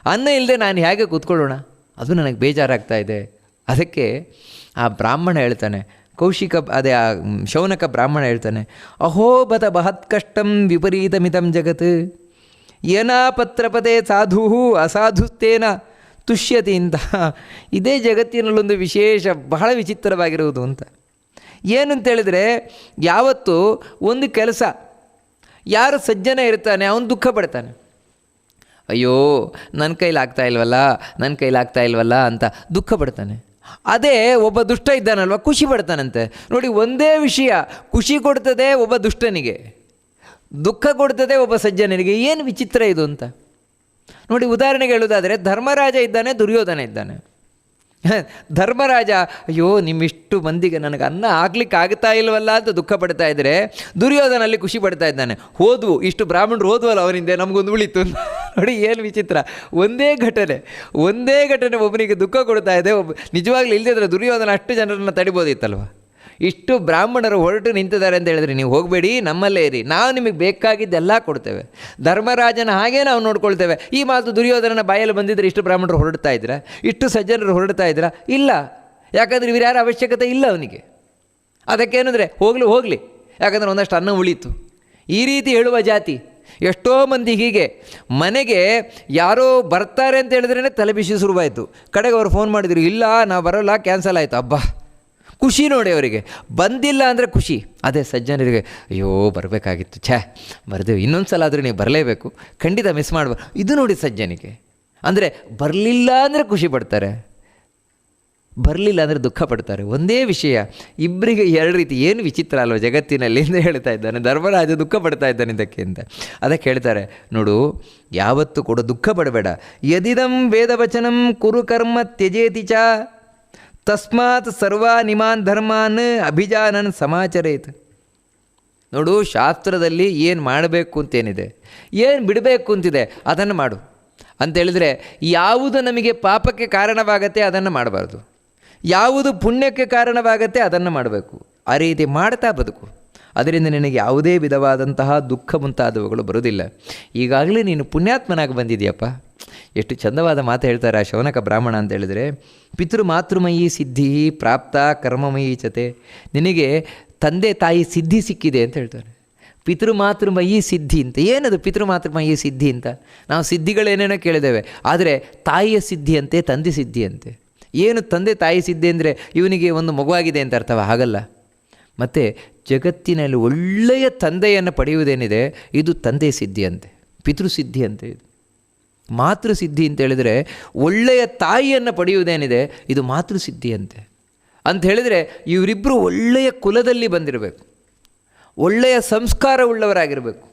ಅನ್ನ ಇಲ್ಲದೆ ನಾನು ಹೇಗೆ ಕೂತ್ಕೊಳ್ಳೋಣ? ಅದು ನನಗೆ ಬೇಜಾರಾಗ್ತಾ ಇದೆ. ಅದಕ್ಕೆ ಆ ಬ್ರಾಹ್ಮಣ ಹೇಳ್ತಾನೆ ಕೌಶಿಕ ಅದೇ ಆ ಶೌನಕ ಬ್ರಾಹ್ಮಣ ಹೇಳ್ತಾನೆ ಅಹೋಬತ ಬಹತ್ ಕಷ್ಟಂ ವಿಪರೀತಮಿತಂ ಜಗತ್. ಏನಾಪತ್ರಪದೇ ಸಾಧು ಅಸಾಧುಸ್ತೇನ ತುಷ್ಯತಿ ಅಂತ ಇದೇ ಜಗತ್ತಿನಲ್ಲೊಂದು ವಿಶೇಷ, ಬಹಳ ವಿಚಿತ್ರವಾಗಿರುವುದು ಅಂತ. ಏನು ಅಂತ ಹೇಳಿದರೆ, ಯಾವತ್ತು ಒಂದು ಕೆಲಸ, ಯಾರು ಸಜ್ಜನ ಇರ್ತಾನೆ, ಅವನು ದುಃಖ ಪಡ್ತಾನೆ. ಅಯ್ಯೋ ನನ್ನ ಕೈಲಾಗ್ತಾ ಇಲ್ವಲ್ಲ ನನ್ನ ಕೈಲಾಗ್ತಾ ಇಲ್ವಲ್ಲ ಅಂತ ದುಃಖ ಪಡ್ತಾನೆ. ಅದೇ ಒಬ್ಬ ದುಷ್ಟ ಇದ್ದಾನಲ್ವ, ಖುಷಿ ಪಡ್ತಾನಂತೆ. ನೋಡಿ, ಒಂದೇ ವಿಷಯ, ಖುಷಿ ಕೊಡ್ತದೆ ಒಬ್ಬ ದುಷ್ಟನಿಗೆ. ದುಃಖ ಕೊಡ್ತದೆ ಒಬ್ಬ ಸಜ್ಜನನಿಗೆ. ಏನು ವಿಚಿತ್ರ ಇದು ಅಂತ? ನೋಡಿ, ಉದಾಹರಣೆಗೆ ಹೇಳೋದಾದರೆ ಧರ್ಮರಾಜ ಇದ್ದಾನೆ, ದುರ್ಯೋಧನ ಇದ್ದಾನೆ. ಧರ್ಮರಾಜ, ಅಯ್ಯೋ, ನಿಮ್ಮಿಷ್ಟು ಮಂದಿಗೆ ನನಗೆ ಅನ್ನ ಆಗ್ಲಿಕ್ಕೆ ಆಗ್ತಾ ಇಲ್ವಲ್ಲ ಅಂತ ದುಃಖ ಪಡ್ತಾ ಇದ್ದರೆ ದುರ್ಯೋಧನಲ್ಲಿ ಖುಷಿ ಪಡ್ತಾ ಇದ್ದಾನೆ. ಹೋದ್ವು, ಇಷ್ಟು ಬ್ರಾಹ್ಮಣರು ಹೋದ್ವಲ್ಲ ಅವನಿಂದ ನಮಗೊಂದು ಉಳಿತು. ನೋಡಿ, ಏನು ವಿಚಿತ್ರ. ಒಂದೇ ಘಟನೆ ಒಂದೇ ಘಟನೆ ಒಬ್ಬನಿಗೆ ದುಃಖ ಕೊಡ್ತಾ ಇದೆ, ಒಬ್ಬ ನಿಜವಾಗ್ಲೂ ಇಲ್ಲದಿದ್ರೆ ದುರ್ಯೋಧನ ಅಷ್ಟು ಜನರನ್ನು ತಡಿಬೋದಿತ್ತಲ್ವ? ಇಷ್ಟು ಬ್ರಾಹ್ಮಣರು ಹೊರಟು ನಿಂತಿದ್ದಾರೆ ಅಂತ ಹೇಳಿದ್ರೆ ನೀವು ಹೋಗಬೇಡಿ, ನಮ್ಮಲ್ಲೇ ಇರಿ. ನಾವು ನಿಮಗೆ ಬೇಕಾಗಿದ್ದೆಲ್ಲ ಕೊಡ್ತೇವೆ. ಧರ್ಮರಾಜನ ಹಾಗೆ ನಾವು ನೋಡ್ಕೊಳ್ತೇವೆ. ಈ ಮಾತು ದುರ್ಯೋಧನನ ಬಾಯಲ್ಲಿ ಬಂದಿದ್ರೆ ಇಷ್ಟು ಬ್ರಾಹ್ಮಣರು ಹೊರಡ್ತಾ ಇದ್ರ? ಇಷ್ಟು ಸಜ್ಜನರು ಹೊರಡ್ತಾ ಇದ್ರ? ಇಲ್ಲ. ಯಾಕಂದರೆ ಇವ್ರು ಯಾರ ಅವಶ್ಯಕತೆ ಇಲ್ಲ ಅವನಿಗೆ. ಅದಕ್ಕೇನಂದರೆ ಹೋಗ್ಲಿ, ಹೋಗಲಿ. ಯಾಕಂದರೆ ಒಂದಷ್ಟು ಅನ್ನ ಉಳಿತು. ಈ ರೀತಿ ಹೇಳುವ ಜಾತಿ. ಎಷ್ಟೋ ಮಂದಿ ಹೀಗೆ ಮನೆಗೆ ಯಾರೋ ಬರ್ತಾರೆ ಅಂತ ಹೇಳಿದ್ರೇ ತಲೆಬಿಸಿ ಶುರುವಾಯಿತು. ಕಡೆಗೆ ಅವ್ರು ಫೋನ್ ಮಾಡಿದ್ರು, ಇಲ್ಲ, ನಾವು ಬರೋಲ್ಲ ಕ್ಯಾನ್ಸಲ್ ಆಯಿತು. ಅಬ್ಬಾ. ಖುಷಿ ನೋಡಿ ಅವರಿಗೆ. ಬಂದಿಲ್ಲ ಅಂದರೆ ಖುಷಿ. ಅದೇ ಸಜ್ಜನರಿಗೆ, ಅಯ್ಯೋ, ಬರಬೇಕಾಗಿತ್ತು. ಛೇ ಬರ್ದೇವು ಇನ್ನೊಂದು ಸಲ ಆದರೂ ನೀವು ಬರಲೇಬೇಕು. ಖಂಡಿತ ಮಿಸ್ ಮಾಡಬಾರ್ದು ಇದು ನೋಡಿ ಸಜ್ಜನಿಗೆ. ಅಂದರೆ ಬರಲಿಲ್ಲ ಅಂದರೆ ಖುಷಿ ಪಡ್ತಾರೆ. ಬರಲಿಲ್ಲ ಅಂದರೆ ದುಃಖ ಪಡ್ತಾರೆ. ಒಂದೇ ವಿಷಯ ಇಬ್ಬರಿಗೆ ಎರಡು ರೀತಿ ಏನು ವಿಚಿತ್ರ ಅಲ್ವ ಜಗತ್ತಿನಲ್ಲಿ ಎಂದು ಹೇಳ್ತಾ ಇದ್ದಾನೆ. ಧರ್ಮರಾಜ ದುಃಖ ಪಡ್ತಾ ಇದ್ದಾನೆ ಇದಕ್ಕೆ ಅಂತ. ಅದಕ್ಕೆ ಹೇಳ್ತಾರೆ, ನೋಡು, ಯಾವತ್ತೂ ಕೂಡ ದುಃಖ ಪಡಬೇಡ. ಯದಿದಂ ವೇದವಚನಂ ಕುರುಕರ್ಮ ತ್ಯಜೇತಿ ಚ ತಸ್ಮಾತ್ ಸರ್ವಾನಿಮಾನ್ ಧರ್ಮಾನ್ ಅಭಿಜಾನನ್ ಸಮಾಚರೇತ್. ನೋಡು, ಶಾಸ್ತ್ರದಲ್ಲಿ ಏನು ಮಾಡಬೇಕು ಅಂತೇನಿದೆ, ಏನು ಬಿಡಬೇಕು ಅಂತಿದೆ, ಅದನ್ನು ಮಾಡು. ಅಂತೇಳಿದರೆ, ಯಾವುದು ನಮಗೆ ಪಾಪಕ್ಕೆ ಕಾರಣವಾಗತ್ತೆ ಅದನ್ನು ಮಾಡಬಾರ್ದು. ಯಾವುದು ಪುಣ್ಯಕ್ಕೆ ಕಾರಣವಾಗತ್ತೆ ಅದನ್ನು ಮಾಡಬೇಕು. ಆ ರೀತಿ ಮಾಡ್ತಾ ಬದುಕು. ಅದರಿಂದ ನಿನಗೆ ಯಾವುದೇ ವಿಧವಾದಂತಹ ದುಃಖ ಮುಂತಾದವುಗಳು ಬರುವುದಿಲ್ಲ. ಈಗಾಗಲೇ ನೀನು ಪುಣ್ಯಾತ್ಮನಾಗಿ ಬಂದಿದೆಯಪ್ಪ. ಎಷ್ಟು ಚಂದವಾದ ಮಾತು ಹೇಳ್ತಾರೆ ಆ ಶೌನಕ ಬ್ರಾಹ್ಮಣ ಅಂತ ಹೇಳಿದರೆ, ಪಿತೃ ಮಾತೃಮಯಿ ಸಿದ್ಧಿ ಪ್ರಾಪ್ತ ಕರ್ಮಮಯಿ ಚತೆ ನಿನಗೆ ತಂದೆ ತಾಯಿ ಸಿದ್ಧಿ ಸಿಕ್ಕಿದೆ ಅಂತ ಹೇಳ್ತಾರೆ. ಪಿತೃಮಾತೃಮಯಿ ಸಿದ್ಧಿ ಅಂತ. ಏನದು ಪಿತೃಮಾತೃಮಯಿ ಸಿದ್ಧಿ ಅಂತ? ನಾವು ಸಿದ್ಧಿಗಳೇನೇನೋ ಕೇಳಿದ್ದೇವೆ, ಆದರೆ ತಾಯಿಯ ಸಿದ್ಧಿಯಂತೆ ತಂದೆ ಸಿದ್ಧಿಯಂತೆ ಏನು ತಂದೆ ತಾಯಿ ಸಿದ್ಧಿ ಅಂದರೆ ಇವನಿಗೆ ಒಂದು ಮಗುವಾಗಿದೆ ಅಂತ ಅರ್ಥವ? ಹಾಗಲ್ಲ. ಮತ್ತು ಜಗತ್ತಿನಲ್ಲಿ ಒಳ್ಳೆಯ ತಂದೆಯನ್ನು ಪಡೆಯುವುದೇನಿದೆ? ಇದು ತಂದೆ ಸಿದ್ಧಿಯಂತೆ ಅಂತೆ ಪಿತೃಸಿದ್ಧಿ ಅಂತೆ ಇದು. ಮಾತೃಸಿದ್ಧಿ ಅಂತ ಹೇಳಿದರೆ ಒಳ್ಳೆಯ ತಾಯಿಯನ್ನು ಪಡೆಯುವುದೇನಿದೆ? ಇದು ಮಾತೃ ಸಿದ್ಧಿಯಂತೆ ಅಂತ ಹೇಳಿದರೆ ಇವರಿಬ್ಬರು ಒಳ್ಳೆಯ ಕುಲದಲ್ಲಿ ಬಂದಿರಬೇಕು. ಒಳ್ಳೆಯ ಸಂಸ್ಕಾರ ಉಳ್ಳವರಾಗಿರಬೇಕು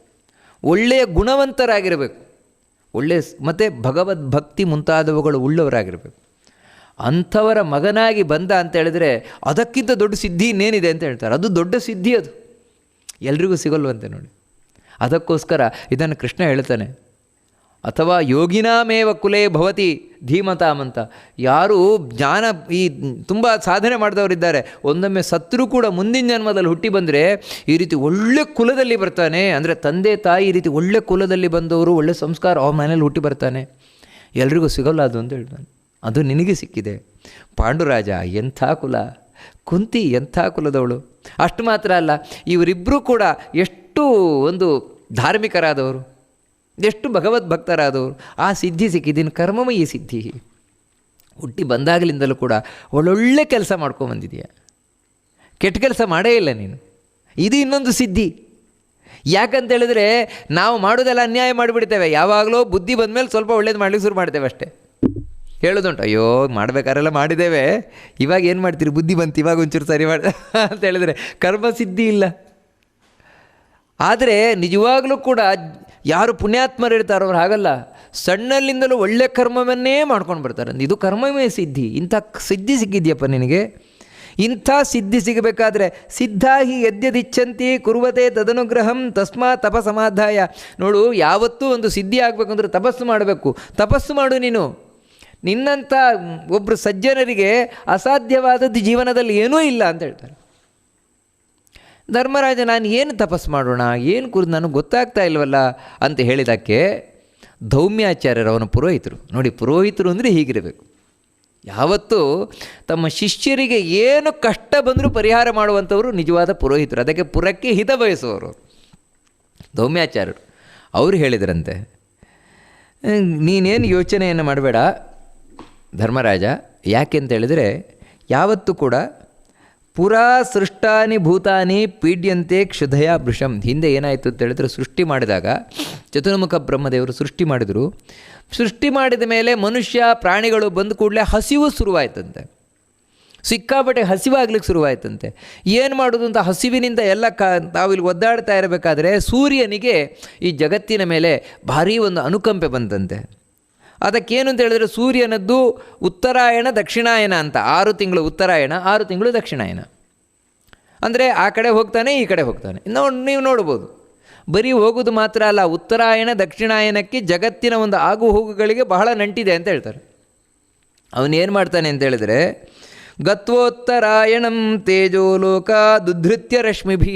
ಒಳ್ಳೆಯ ಗುಣವಂತರಾಗಿರಬೇಕು. ಒಳ್ಳೆಯ ಮತ್ತು ಭಗವದ್ ಭಕ್ತಿ ಮುಂತಾದವುಗಳು ಉಳ್ಳವರಾಗಿರಬೇಕು. ಅಂಥವರ ಮಗನಾಗಿ ಬಂದ ಅಂತ ಹೇಳಿದರೆ ಅದಕ್ಕಿಂತ ದೊಡ್ಡ ಸಿದ್ಧಿ ಇನ್ನೇನಿದೆ ಅಂತ ಹೇಳ್ತಾರೆ. ಅದು ದೊಡ್ಡ ಸಿದ್ಧಿ ಅದು. ಎಲ್ರಿಗೂ ಸಿಗಲ್ವಂತೆ ನೋಡಿ. ಅದಕ್ಕೋಸ್ಕರ ಇದನ್ನು ಕೃಷ್ಣ ಹೇಳ್ತಾನೆ. ಅಥವಾ ಯೋಗಿನಾಮೇವ ಕುಲೇ ಭವತಿ ಧೀಮತಾಮ್ ಅಂತ ಯಾರು ಜ್ಞಾನ ಈ ತುಂಬ ಸಾಧನೆ ಮಾಡಿದವರಿದ್ದಾರೆ. ಒಂದೊಮ್ಮೆ ಸತ್ರು ಕೂಡ ಮುಂದಿನ ಜನ್ಮದಲ್ಲಿ ಹುಟ್ಟಿ ಬಂದರೆ ಈ ರೀತಿ ಒಳ್ಳೆ ಕುಲದಲ್ಲಿ ಬರ್ತಾನೆ. ಅಂದರೆ ತಂದೆ, ತಾಯಿ ಈ ರೀತಿ ಒಳ್ಳೆ ಕುಲದಲ್ಲಿ ಬಂದವರು ಒಳ್ಳೆ ಸಂಸ್ಕಾರ ಅವ್ರ ಮನೇಲಿ ಹುಟ್ಟಿ ಬರ್ತಾನೆ. ಎಲ್ರಿಗೂ ಸಿಗೋಲ್ಲ ಅದು ಅಂತ ಹೇಳ್ತಾನೆ. ಅದು ನಿನಗೆ ಸಿಕ್ಕಿದೆ. ಪಾಂಡುರಾಜ, ಎಂಥ ಕುಲ? ಕುಂತಿ, ಎಂಥ ಕುಲದವಳು? ಅಷ್ಟು ಮಾತ್ರ ಅಲ್ಲ ಇವರಿಬ್ಬರೂ ಕೂಡ ಎಷ್ಟು ಒಂದು ಧಾರ್ಮಿಕರಾದವರು. ಎಷ್ಟು ಭಗವದ್ ಭಕ್ತರಾದವರು. ಆ ಸಿದ್ಧಿ ಸಿಕ್ಕಿದ್ದೀನಿ ಕರ್ಮಮಯಿ ಸಿದ್ಧಿ. ಹುಟ್ಟಿ ಬಂದಾಗಲಿಂದಲೂ ಕೂಡ ಒಳ್ಳೊಳ್ಳೆ ಕೆಲಸ ಮಾಡ್ಕೊಂಬಂದಿದೆಯಾ ಕೆಟ್ಟ ಕೆಲಸ ಮಾಡೇ ಇಲ್ಲ ನೀನು. ಇದು ಇನ್ನೊಂದು ಸಿದ್ಧಿ. ಯಾಕಂತ ಹೇಳಿದ್ರೆ ನಾವು ಮಾಡೋದೆಲ್ಲ ಅನ್ಯಾಯ ಮಾಡಿಬಿಡ್ತೇವೆ. ಯಾವಾಗಲೂ ಬುದ್ಧಿ ಬಂದಮೇಲೆ ಸ್ವಲ್ಪ ಒಳ್ಳೇದು ಮಾಡಲಿಕ್ಕೆ ಶುರು ಮಾಡ್ತೇವೆ ಅಷ್ಟೇ. ಹೇಳೋದುಂಟು, ಅಯ್ಯೋ, ಮಾಡಬೇಕಾರೆಲ್ಲ ಮಾಡಿದ್ದೇವೆ. ಇವಾಗ ಏನು ಮಾಡ್ತೀರಿ? ಬುದ್ಧಿ ಬಂತು, ಇವಾಗ ಒಂಚೂರು ಸರಿ ಮಾಡ ಅಂತ ಹೇಳಿದ್ರೆ ಕರ್ಮ ಸಿದ್ಧಿ ಇಲ್ಲ. ಆದರೆ ನಿಜವಾಗಲೂ ಕೂಡ ಯಾರು ಪುಣ್ಯಾತ್ಮರು ಇರ್ತಾರೋ ಅವ್ರು ಹಾಗಲ್ಲ. ಸಣ್ಣಲ್ಲಿಂದಲೂ ಒಳ್ಳೆ ಕರ್ಮವನ್ನೇ ಮಾಡ್ಕೊಂಡು ಬರ್ತಾರೆ. ಇದು ಕರ್ಮವೇ ಸಿದ್ಧಿ. ಇಂಥ ಸಿದ್ಧಿ ಸಿಕ್ಕಿದ್ಯಪ್ಪ ನಿನಗೆ? ಇಂಥ ಸಿದ್ಧಿ ಸಿಗಬೇಕಾದ್ರೆ ಸಿದ್ಧ ಹಿ ಯದ್ಯದಿಚ್ಛಂತಿ ಕುರುವತೆ ತದನುಗ್ರಹಂ ತಸ್ಮಾ ತಪಸಮಾಧಾಯ. ನೋಡು, ಯಾವತ್ತೂ ಒಂದು ಸಿದ್ಧಿ ಆಗಬೇಕಂದ್ರೆ ತಪಸ್ಸು ಮಾಡಬೇಕು. ತಪಸ್ಸು ಮಾಡು ನೀನು. ನಿನ್ನಂಥ ಒಬ್ಬರು ಸಜ್ಜನರಿಗೆ ಅಸಾಧ್ಯವಾದದ್ದು ಜೀವನದಲ್ಲಿ ಏನೂ ಇಲ್ಲ ಅಂತ ಹೇಳ್ತಾರೆ. ಧರ್ಮರಾಜ, ನಾನು ಏನು ತಪಸ್ಸು ಮಾಡೋಣ? ಏನು ಕುರಿತು ನನಗೆ ಗೊತ್ತಾಗ್ತಾ ಇಲ್ವಲ್ಲ? ಅಂತ ಹೇಳಿದಕ್ಕೆ ಧೌಮ್ಯಾಚಾರ್ಯರು ಅವನು ಪುರೋಹಿತರು. ನೋಡಿ, ಪುರೋಹಿತರು ಅಂದರೆ ಹೀಗಿರಬೇಕು. ಯಾವತ್ತೂ ತಮ್ಮ ಶಿಷ್ಯರಿಗೆ ಏನು ಕಷ್ಟ ಬಂದರೂ ಪರಿಹಾರ ಮಾಡುವಂಥವರು ನಿಜವಾದ ಪುರೋಹಿತರು. ಅದಕ್ಕೆ ಪುರಕ್ಕೆ ಹಿತ ಬಯಸುವವರು ಧೌಮ್ಯಾಚಾರ್ಯರು. ಅವರು ಹೇಳಿದ್ರಂತೆ, ನೀನೇನು ಯೋಚನೆಯನ್ನು ಮಾಡಬೇಡ ಧರ್ಮರಾಜ. ಯಾಕೆ ಅಂತ ಹೇಳಿದರೆ, ಯಾವತ್ತೂ ಕೂಡ ಪುರಾ ಸೃಷ್ಟಾನಿ ಭೂತಾನಿ ಪೀಡ್ಯಂತೆ ಕ್ಷುಧಯ ಭೃಷಂ ಹಿಂದೆ ಏನಾಯಿತು ಅಂತ ಹೇಳಿದ್ರೆ ಸೃಷ್ಟಿ ಮಾಡಿದಾಗ, ಚತುರ್ಮುಖ ಬ್ರಹ್ಮದೇವರು ಸೃಷ್ಟಿ ಮಾಡಿದರು. ಸೃಷ್ಟಿ ಮಾಡಿದ ಮೇಲೆ ಮನುಷ್ಯ, ಪ್ರಾಣಿಗಳು ಬಂದ ಕೂಡಲೇ ಹಸಿವು ಶುರುವಾಯ್ತಂತೆ. ಸಿಕ್ಕಾಪಟ್ಟೆ ಹಸಿವಾಗ್ಲಿಕ್ಕೆ ಶುರುವಾಯ್ತಂತೆ. ಏನು ಮಾಡೋದು ಅಂತ ಹಸಿವಿನಿಂದ ಎಲ್ಲ ಕ ತಾವಿಲ್ಲಿ ಒದ್ದಾಡ್ತಾ ಇರಬೇಕಾದ್ರೆ ಸೂರ್ಯನಿಗೆ ಈ ಜಗತ್ತಿನ ಮೇಲೆ ಭಾರೀ ಒಂದು ಅನುಕಂಪೆ ಬಂತಂತೆ. ಅದಕ್ಕೇನು ಅಂತ ಹೇಳಿದ್ರೆ ಸೂರ್ಯನದ್ದು ಉತ್ತರಾಯಣ, ದಕ್ಷಿಣಾಯನ ಅಂತ. ಆರು ತಿಂಗಳು ಉತ್ತರಾಯಣ, ಆರು ತಿಂಗಳು ದಕ್ಷಿಣಾಯನ. ಅಂದರೆ ಆ ಕಡೆ ಹೋಗ್ತಾನೆ, ಈ ಕಡೆ ಹೋಗ್ತಾನೆ. ನೋಡಿ, ನೀವು ನೋಡ್ಬೋದು. ಬರೀ ಹೋಗೋದು ಮಾತ್ರ ಅಲ್ಲ, ಉತ್ತರಾಯಣ, ದಕ್ಷಿಣಾಯನಕ್ಕೆ ಜಗತ್ತಿನ ಒಂದು ಆಗು ಹೋಗುಗಳಿಗೆ ಬಹಳ ನಂಟಿದೆ ಅಂತ ಹೇಳ್ತಾರೆ. ಅವನೇನು ಮಾಡ್ತಾನೆ ಅಂತ ಹೇಳಿದ್ರೆ ಗತ್ವೋತ್ತರಾಯಣಂ ತೇಜೋಲೋಕ ದುಧೃತ್ಯ ರಶ್ಮಿಭಿ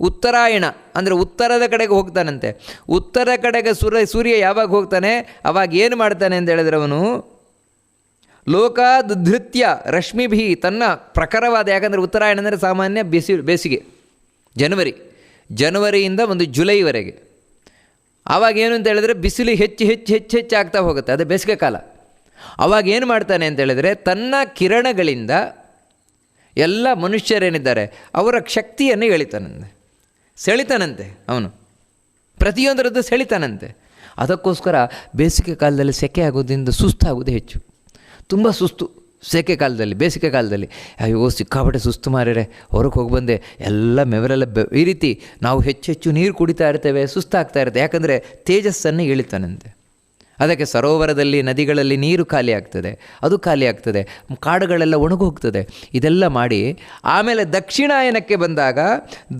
ಉತ್ತರಾಯಣ, ಅಂದರೆ ಉತ್ತರದ ಕಡೆಗೆ ಹೋಗ್ತಾನಂತೆ. ಉತ್ತರ ಕಡೆಗೆ ಸೂರ್ಯ ಸೂರ್ಯ ಯಾವಾಗ ಹೋಗ್ತಾನೆ? ಅವಾಗ ಏನು ಮಾಡ್ತಾನೆ ಅಂತ ಹೇಳಿದ್ರೆ ಅವನು ಲೋಕ ದುಧೃತ್ಯ ರಶ್ಮಿಭಿ ತನ್ನ ಪ್ರಖರವಾದ, ಯಾಕಂದರೆ ಉತ್ತರಾಯಣ ಅಂದರೆ ಸಾಮಾನ್ಯ ಬೇಸಿ, ಬೇಸಿಗೆ, ಜನವರಿ. ಜನವರಿಯಿಂದ ಒಂದು ಜುಲೈವರೆಗೆ. ಆವಾಗೇನು ಅಂತ ಹೇಳಿದ್ರೆ ಬಿಸಿಲು ಹೆಚ್ಚು ಹೆಚ್ಚು ಹೆಚ್ಚು ಹೆಚ್ಚು ಆಗ್ತಾ ಹೋಗುತ್ತೆ. ಅದು ಬೇಸಿಗೆ ಕಾಲ. ಅವಾಗ ಏನು ಮಾಡ್ತಾನೆ ಅಂತ ಹೇಳಿದರೆ ತನ್ನ ಕಿರಣಗಳಿಂದ ಎಲ್ಲ ಮನುಷ್ಯರೇನಿದ್ದಾರೆ, ಅವರ ಶಕ್ತಿಯನ್ನು ಎಳಿತಾನಂತೆ. ಸೆಳಿತಾನಂತೆ ಅವನು. ಪ್ರತಿಯೊಂದರದ್ದು ಸೆಳಿತಾನಂತೆ. ಅದಕ್ಕೋಸ್ಕರ ಬೇಸಿಗೆ ಕಾಲದಲ್ಲಿ ಸೆಕೆ ಆಗೋದ್ರಿಂದ ಸುಸ್ತಾಗೋದು ಹೆಚ್ಚು. ತುಂಬ ಸುಸ್ತು ಸೆಕೆ ಕಾಲದಲ್ಲಿ, ಬೇಸಿಗೆ ಕಾಲದಲ್ಲಿ. ಅಯ್ಯೋ, ಸಿಕ್ಕಾಪಟ್ಟೆ ಸುಸ್ತು ಮಾರಿರೆ, ಹೊರಗೆ ಹೋಗಿ ಬಂದೆ. ಎಲ್ಲ ಮೆವರೆಲ್ಲ ಬೆ, ಈ ರೀತಿ ನಾವು ಹೆಚ್ಚೆಚ್ಚು ಹೆಚ್ಚು ನೀರು ಕುಡಿತಾ ಇರ್ತೇವೆ, ಸುಸ್ತಾಗ್ತಾ ಇರುತ್ತೆ ಯಾಕಂದರೆ ತೇಜಸ್ಸನ್ನು ಇಳಿತಾನಂತೆ ಅದಕ್ಕೆ ಸರೋವರದಲ್ಲಿ, ನದಿಗಳಲ್ಲಿ ನೀರು ಖಾಲಿ ಆಗ್ತದೆ, ಅದು ಖಾಲಿ ಆಗ್ತದೆ, ಕಾಡುಗಳೆಲ್ಲ ಒಣಗೋಗ್ತದೆ. ಇದೆಲ್ಲ ಮಾಡಿ ಆಮೇಲೆ ದಕ್ಷಿಣಾಯನಕ್ಕೆ ಬಂದಾಗ,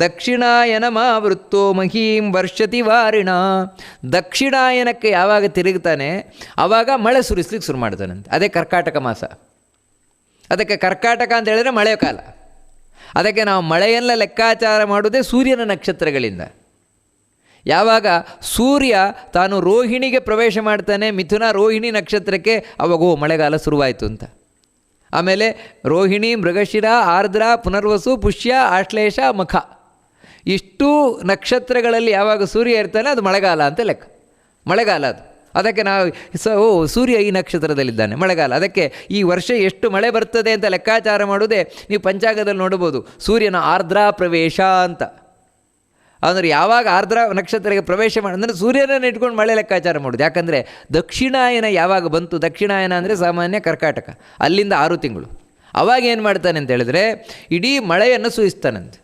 ದಕ್ಷಿಣಾಯನ ಮಾವೃತ್ತೋ ಮಹೀಂ ವರ್ಷತಿ ವಾರಿಣ. ದಕ್ಷಿಣಾಯನಕ್ಕೆ ಯಾವಾಗ ತಿರುಗ್ತಾನೆ ಆವಾಗ ಮಳೆ ಸುರಿಸ್ಲಿಕ್ಕೆ ಶುರು ಮಾಡ್ತಾನಂತೆ. ಅದೇ ಕರ್ಕಾಟಕ ಮಾಸ. ಅದಕ್ಕೆ ಕರ್ಕಾಟಕ ಅಂತ ಹೇಳಿದ್ರೆ ಮಳೆಯ ಕಾಲ. ಅದಕ್ಕೆ ನಾವು ಮಳೆಯೆಲ್ಲ ಲೆಕ್ಕಾಚಾರ ಮಾಡೋದೇ ಸೂರ್ಯನ ನಕ್ಷತ್ರಗಳಿಂದ. ಯಾವಾಗ ಸೂರ್ಯ ತಾನು ರೋಹಿಣಿಗೆ ಪ್ರವೇಶ ಮಾಡ್ತಾನೆ ಮಿಥುನ ರೋಹಿಣಿ ನಕ್ಷತ್ರಕ್ಕೆ, ಅವಾಗ ಮಳೆಗಾಲ ಶುರುವಾಯಿತು ಅಂತ. ಆಮೇಲೆ ರೋಹಿಣಿ, ಮೃಗಶಿರ, ಆರ್ದ್ರ, ಪುನರ್ವಸು, ಪುಷ್ಯ, ಆಶ್ಲೇಷ, ಮಖ. ಇಷ್ಟು ನಕ್ಷತ್ರಗಳಲ್ಲಿ ಯಾವಾಗ ಸೂರ್ಯ ಇರ್ತಾನೆ ಅದು ಮಳೆಗಾಲ ಅಂತ ಲೆಕ್ಕ. ಮಳೆಗಾಲ ಅದು. ಅದಕ್ಕೆ ನಾವು ಸ, ಓ, ಸೂರ್ಯ ಈ ನಕ್ಷತ್ರದಲ್ಲಿದ್ದಾನೆ, ಮಳೆಗಾಲ. ಅದಕ್ಕೆ ಈ ವರ್ಷ ಎಷ್ಟು ಮಳೆ ಬರ್ತದೆ ಅಂತ ಲೆಕ್ಕಾಚಾರ ಮಾಡೋದೇ ನೀವು ಪಂಚಾಂಗದಲ್ಲಿ ನೋಡ್ಬೋದು ಸೂರ್ಯನ ಆರ್ದ್ರ ಪ್ರವೇಶ ಅಂತ. ಅಂದರೆ ಯಾವಾಗ ಆರ್ದ್ರ ನಕ್ಷತ್ರಕ್ಕೆ ಪ್ರವೇಶ ಮಾಡಿ, ಅಂದರೆ ಸೂರ್ಯನನ್ನು ಇಟ್ಕೊಂಡು ಮಳೆ ಲೆಕ್ಕಾಚಾರ ಮಾಡೋದು. ಯಾಕಂದರೆ ದಕ್ಷಿಣಾಯನ ಯಾವಾಗ ಬಂತು? ದಕ್ಷಿಣಾಯನ ಅಂದರೆ ಸಾಮಾನ್ಯ ಕರ್ಕಾಟಕ. ಅಲ್ಲಿಂದ ಆರು ತಿಂಗಳು. ಅವಾಗ ಏನು ಮಾಡ್ತಾನೆ ಅಂತ ಹೇಳಿದ್ರೆ, ಇಡೀ ಮಳೆಯನ್ನು ಸುರಿಸ್ತಾನಂತೆ.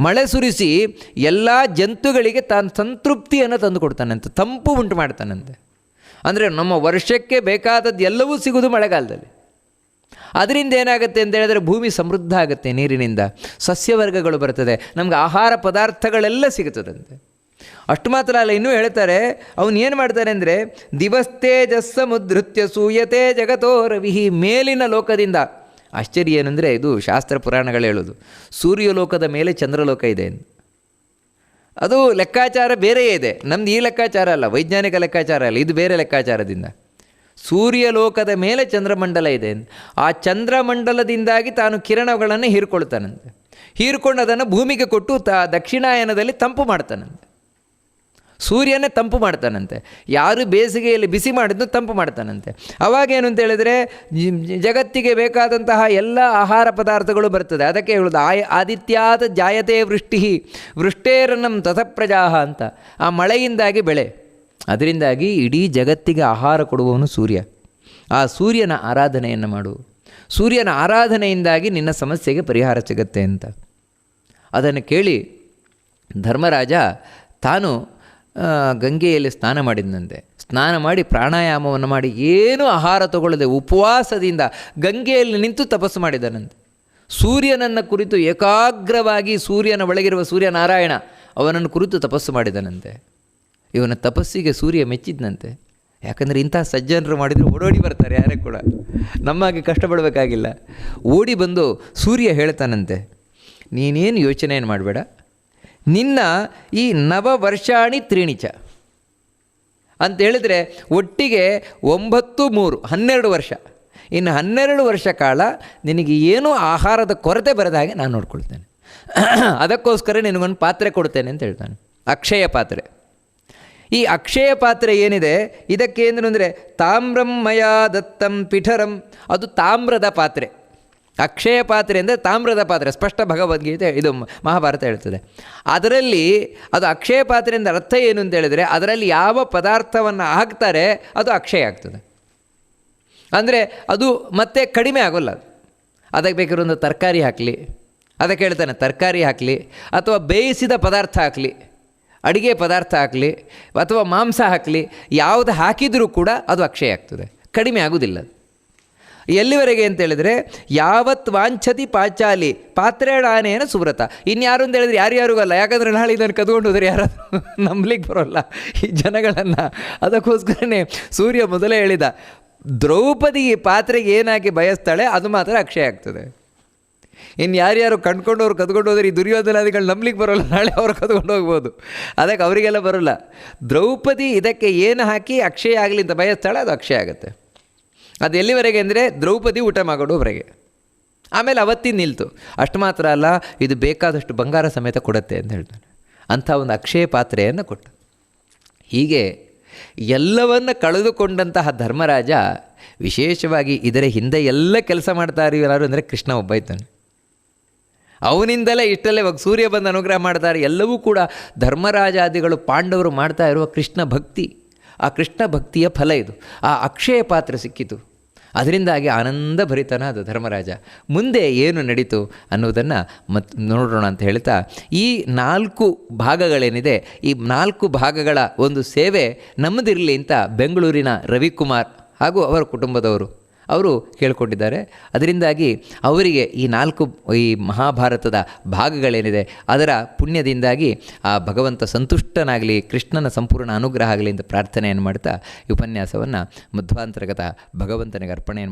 ಮಳೆ ಸುರಿಸಿ ಎಲ್ಲ ಜಂತುಗಳಿಗೆ ತಾನು ಸಂತೃಪ್ತಿಯನ್ನು ತಂದು ಕೊಡ್ತಾನಂತೆ. ತಂಪು ಉಂಟು ಮಾಡ್ತಾನಂತೆ. ಅಂದರೆ ನಮ್ಮ ವರ್ಷಕ್ಕೆ ಬೇಕಾದದ್ದು ಎಲ್ಲವೂ ಸಿಗೋದು ಮಳೆಗಾಲದಲ್ಲಿ. ಅದರಿಂದ ಏನಾಗುತ್ತೆ ಅಂತ ಹೇಳಿದ್ರೆ ಭೂಮಿ ಸಮೃದ್ಧ ಆಗುತ್ತೆ ನೀರಿನಿಂದ. ಸಸ್ಯವರ್ಗಗಳು ಬರ್ತದೆ. ನಮಗೆ ಆಹಾರ ಪದಾರ್ಥಗಳೆಲ್ಲ ಸಿಗುತ್ತದಂತೆ ಅಷ್ಟು ಮಾತ್ರ ಅಲ್ಲ, ಇನ್ನೂ ಹೇಳ್ತಾರೆ, ಅವನು ಏನು ಮಾಡ್ತಾರೆ ಅಂದರೆ, ದಿವಸ್ತೇಜಸ್ಸ ಮುದೃತ್ಯ ಸೂಯತೆ ಜಗತೋ ರವಿಹಿ ಮೇಲಿನ ಲೋಕದಿಂದ. ಆಶ್ಚರ್ಯ ಏನಂದರೆ, ಇದು ಶಾಸ್ತ್ರ ಪುರಾಣಗಳು ಹೇಳೋದು. ಸೂರ್ಯಲೋಕದ ಮೇಲೆ ಚಂದ್ರಲೋಕ ಇದೆ ಅದು ಲೆಕ್ಕಾಚಾರ ಬೇರೆಯೇ ಇದೆ. ನಮ್ದು ಈ ಲೆಕ್ಕಾಚಾರ ಅಲ್ಲ, ವೈಜ್ಞಾನಿಕ ಲೆಕ್ಕಾಚಾರ ಅಲ್ಲ, ಇದು ಬೇರೆ ಲೆಕ್ಕಾಚಾರದಿಂದ. ಸೂರ್ಯಲೋಕದ ಮೇಲೆ ಚಂದ್ರಮಂಡಲ ಇದೆ. ಆ ಚಂದ್ರಮಂಡಲದಿಂದಾಗಿ ತಾನು ಕಿರಣಗಳನ್ನು ಹೀರ್ಕೊಳ್ತಾನಂತೆ. ಹೀರ್ಕೊಂಡು ಅದನ್ನು ಭೂಮಿಗೆ ಕೊಟ್ಟು ತ ದಕ್ಷಿಣಾಯನದಲ್ಲಿ ತಂಪು ಮಾಡ್ತಾನಂತೆ. ಸೂರ್ಯನೇ ತಂಪು ಮಾಡ್ತಾನಂತೆ. ಯಾರು ಬೇಸಿಗೆಯಲ್ಲಿ ಬಿಸಿ ಮಾಡಿದ್ದು ತಂಪು ಮಾಡ್ತಾನಂತೆ. ಅವಾಗೇನು ಅಂತ ಹೇಳಿದರೆ ಜಗತ್ತಿಗೆ ಬೇಕಾದಂತಹ ಎಲ್ಲ ಆಹಾರ ಪದಾರ್ಥಗಳು ಬರ್ತದೆ. ಅದಕ್ಕೆ ಹೇಳೋದು ಆಯ್, ಆದಿತ್ಯಾದ ಜಾಯತೆ ವೃಷ್ಟಿ ವೃಷ್ಟೇರನ್ನಂ ತಥಪ್ರಜಾಹ ಅಂತ. ಆ ಮಳೆಯಿಂದಾಗಿ ಬೆಳೆ. ಅದರಿಂದಾಗಿ ಇಡೀ ಜಗತ್ತಿಗೆ ಆಹಾರ ಕೊಡುವವನು ಸೂರ್ಯ. ಆ ಸೂರ್ಯನ ಆರಾಧನೆಯನ್ನು ಮಾಡು. ಸೂರ್ಯನ ಆರಾಧನೆಯಿಂದಾಗಿ ನಿನ್ನ ಸಮಸ್ಯೆಗೆ ಪರಿಹಾರ ಸಿಗತ್ತೆ ಅಂತ. ಅದನ್ನು ಕೇಳಿ ಧರ್ಮರಾಜ ತಾನು ಗಂಗೆಯಲ್ಲಿ ಸ್ನಾನ ಮಾಡಿದಂತೆ ಸ್ನಾನ ಮಾಡಿ ಪ್ರಾಣಾಯಾಮವನ್ನು ಮಾಡಿ ಏನೂ ಆಹಾರ ತಗೊಳ್ಳದೆ ಉಪವಾಸದಿಂದ ಗಂಗೆಯಲ್ಲಿ ನಿಂತು ತಪಸ್ಸು ಮಾಡಿದನಂತೆ. ಸೂರ್ಯನನ್ನು ಕುರಿತು ಏಕಾಗ್ರವಾಗಿ ಸೂರ್ಯನ ಒಳಗಿರುವ ಸೂರ್ಯನಾರಾಯಣ ಅವನನ್ನು ಕುರಿತು ತಪಸ್ಸು ಮಾಡಿದನಂತೆ. ಇವನ ತಪಸ್ಸಿಗೆ ಸೂರ್ಯ ಮೆಚ್ಚಿದ್ನಂತೆ. ಯಾಕಂದರೆ ಇಂಥ ಸಜ್ಜನರು ಮಾಡಿದರೆ ಓಡೋಡಿ ಬರ್ತಾರೆ ಯಾರೇ ಕೂಡ. ನಮ್ಮಾಗೆ ಕಷ್ಟಪಡಬೇಕಾಗಿಲ್ಲ. ಓಡಿ ಬಂದು ಸೂರ್ಯ ಹೇಳ್ತಾನಂತೆ, ನೀನೇನು ಯೋಚನೆ ಏನು ಮಾಡಬೇಡ. ನಿನ್ನ ಈ ನವ ವರ್ಷಾಣಿ ತ್ರೀಣಿಚ ಅಂತ ಹೇಳಿದರೆ ಒಟ್ಟಿಗೆ ಒಂಬತ್ತು ಮೂರು, ಹನ್ನೆರಡು ವರ್ಷ. ಇನ್ನು ಹನ್ನೆರಡು ವರ್ಷ ಕಾಲ ನಿನಗೆ ಏನೂ ಆಹಾರದ ಕೊರತೆ ಬರದ ಹಾಗೆ ನಾನು ನೋಡ್ಕೊಳ್ತೇನೆ. ಅದಕ್ಕೋಸ್ಕರ ನಿನಗೊಂದು ಪಾತ್ರೆ ಕೊಡ್ತೇನೆ ಅಂತ ಹೇಳ್ತಾನೆ. ಅಕ್ಷಯ ಪಾತ್ರೆ. ಈ ಅಕ್ಷಯ ಪಾತ್ರೆ ಏನಿದೆ? ಇದಕ್ಕೆ ಏನು ಅಂದರೆ ತಾಮ್ರಂ ಮಯಾ ದತ್ತಂ ಪಿಠರಂ. ಅದು ತಾಮ್ರದ ಪಾತ್ರೆ. ಅಕ್ಷಯ ಪಾತ್ರೆ ಅಂದರೆ ತಾಮ್ರದ ಪಾತ್ರೆ. ಸ್ಪಷ್ಟ ಭಗವದ್ಗೀತೆ ಇದು ಮಹಾಭಾರತ ಹೇಳ್ತದೆ. ಅದರಲ್ಲಿ ಅದು ಅಕ್ಷಯ ಪಾತ್ರೆಯಿಂದ ಅರ್ಥ ಏನು ಅಂತ ಹೇಳಿದರೆ ಅದರಲ್ಲಿ ಯಾವ ಪದಾರ್ಥವನ್ನು ಹಾಕ್ತಾರೆ ಅದು ಅಕ್ಷಯ ಆಗ್ತದೆ. ಅಂದರೆ ಅದು ಮತ್ತೆ ಕಡಿಮೆ ಆಗೋಲ್ಲ ಅದಕ್ಕೆ ಬೇಕಿರೋ ಒಂದು ತರಕಾರಿ ಹಾಕಲಿ. ಅದಕ್ಕೆ ಹೇಳ್ತಾನೆ ತರಕಾರಿ ಹಾಕಲಿ ಅಥವಾ ಬೇಯಿಸಿದ ಪದಾರ್ಥ ಹಾಕಲಿ. ಅಡಿಗೆ ಪದಾರ್ಥ ಹಾಕಲಿ ಅಥವಾ ಮಾಂಸ ಹಾಕಲಿ ಯಾವುದು ಹಾಕಿದರೂ ಕೂಡ ಅದು ಅಕ್ಷಯ ಆಗ್ತದೆ. ಕಡಿಮೆ ಆಗೋದಿಲ್ಲ. ಅದು. ಎಲ್ಲಿವರೆಗೆ ಅಂತ ಹೇಳಿದರೆ, ಯಾವತ್ ವಾಂಛತಿ ಪಾಚಾಲಿ ಪಾತ್ರೆಡಾನೇನ ಸುವ್ರತ. ಇನ್ಯಾರು ಅಂತ ಹೇಳಿದ್ರೆ ಯಾರ್ಯಾರಿಗೂ ಅಲ್ಲ. ಯಾಕಂದರೆ ನಾಳೆ ಇದನ್ನು ಕದ್ಕೊಂಡು ಹೋದರೆ ಯಾರಾದರೂ ನಂಬಲಿಕ್ಕೆ ಬರೋಲ್ಲ. ಈ ಜನಗಳನ್ನು. ಅದಕ್ಕೋಸ್ಕರನೇ ಸೂರ್ಯ ಮೊದಲೇ ಹೇಳಿದ, ದ್ರೌಪದಿ ಪಾತ್ರೆಗೆ ಏನಾಗಿ ಬಯಸ್ತಾಳೆ, ಅದು ಮಾತ್ರ ಅಕ್ಷಯ ಆಗ್ತದೆ. ಇನ್ನು ಯಾರ್ಯಾರು ಕಂಡ್ಕೊಂಡವ್ರು ಕದ್ಕೊಂಡು ಹೋದ್ರೆ ಈ ದುರ್ಯೋಧನಾದಿಗಳು ನಂಬಲಿಕ್ಕೆ ಬರೋಲ್ಲ, ನಾಳೆ ಅವ್ರು ಕದ್ಕೊಂಡು ಹೋಗ್ಬೋದು ಅದಕ್ಕೆ ಅವರಿಗೆಲ್ಲ ಬರೋಲ್ಲ. ದ್ರೌಪದಿ ಇದಕ್ಕೆ ಏನು ಹಾಕಿ ಅಕ್ಷಯ ಆಗಲಿ ಅಂತ ಬಯಸ್ತಾಳೆ ಅದು ಅಕ್ಷಯ ಆಗುತ್ತೆ. ಅದು ಎಲ್ಲಿವರೆಗೆ ಅಂದರೆ ದ್ರೌಪದಿ ಊಟ ಮಾಡೋವರೆಗೆ ಆಮೇಲೆ ಅವತ್ತಿ ನಿಲ್ತು. ಅಷ್ಟು ಮಾತ್ರ ಅಲ್ಲ, ಇದು ಬೇಕಾದಷ್ಟು ಬಂಗಾರ ಸಮೇತ ಕೊಡುತ್ತೆ ಅಂತ ಹೇಳ್ತಾನೆ. ಅಂಥ ಒಂದು ಅಕ್ಷಯ ಪಾತ್ರೆಯನ್ನು ಕೊಟ್ಟ. ಹೀಗೆ ಎಲ್ಲವನ್ನು ಕಳೆದುಕೊಂಡಂತಹ ಧರ್ಮರಾಜ ವಿಶೇಷವಾಗಿ ಇದರ ಹಿಂದೆ ಎಲ್ಲ ಕೆಲಸ ಮಾಡ್ತಾ ಯಾರು ಅಂದರೆ ಕೃಷ್ಣ ಒಬ್ಬ ಇದ್ದಾನೆ. ಅವನಿಂದಲೇ ಇಷ್ಟಲ್ಲೇ ಇವಾಗ ಸೂರ್ಯ ಬಂದು ಅನುಗ್ರಹ ಮಾಡ್ತಾರೆ. ಎಲ್ಲವೂ ಕೂಡ ಧರ್ಮರಾಜಾದಿಗಳು ಪಾಂಡವರು ಮಾಡ್ತಾ ಇರುವ ಕೃಷ್ಣ ಭಕ್ತಿ. ಆ ಕೃಷ್ಣ ಭಕ್ತಿಯ ಫಲ ಇದು. ಆ ಅಕ್ಷಯ ಪಾತ್ರ ಸಿಕ್ಕಿತು. ಅದರಿಂದಾಗಿ ಆನಂದ ಅದು ಧರ್ಮರಾಜ. ಮುಂದೆ ಏನು ನಡೀತು ಅನ್ನೋದನ್ನು ಮತ್ ನೋಡೋಣ ಅಂತ ಹೇಳ್ತಾ, ಈ ನಾಲ್ಕು ಭಾಗಗಳೇನಿದೆ, ಈ ನಾಲ್ಕು ಭಾಗಗಳ ಒಂದು ಸೇವೆ ನಮ್ಮದಿರಲಿ ಅಂತ ಬೆಂಗಳೂರಿನ ರವಿಕುಮಾರ್ ಹಾಗೂ ಅವರ ಕುಟುಂಬದವರು. ಅವರು ಕೇಳಿಕೊಂಡಿದ್ದಾರೆ ಅದರಿಂದಾಗಿ ಅವರಿಗೆ ಈ ನಾಲ್ಕು, ಈ ಮಹಾಭಾರತದ ಭಾಗಗಳೇನಿದೆ, ಅದರ ಪುಣ್ಯದಿಂದಾಗಿ ಆ ಭಗವಂತ ಸಂತುಷ್ಟನಾಗಲಿ, ಕೃಷ್ಣನ ಸಂಪೂರ್ಣ ಅನುಗ್ರಹ ಆಗಲಿ ಅಂತ ಪ್ರಾರ್ಥನೆಯನ್ನು ಮಾಡ್ತಾ ಈ ಉಪನ್ಯಾಸವನ್ನು ಮಧ್ವಾಂತರ್ಗತ ಭಗವಂತನಿಗೆ ಅರ್ಪಣೆಯನ್ನು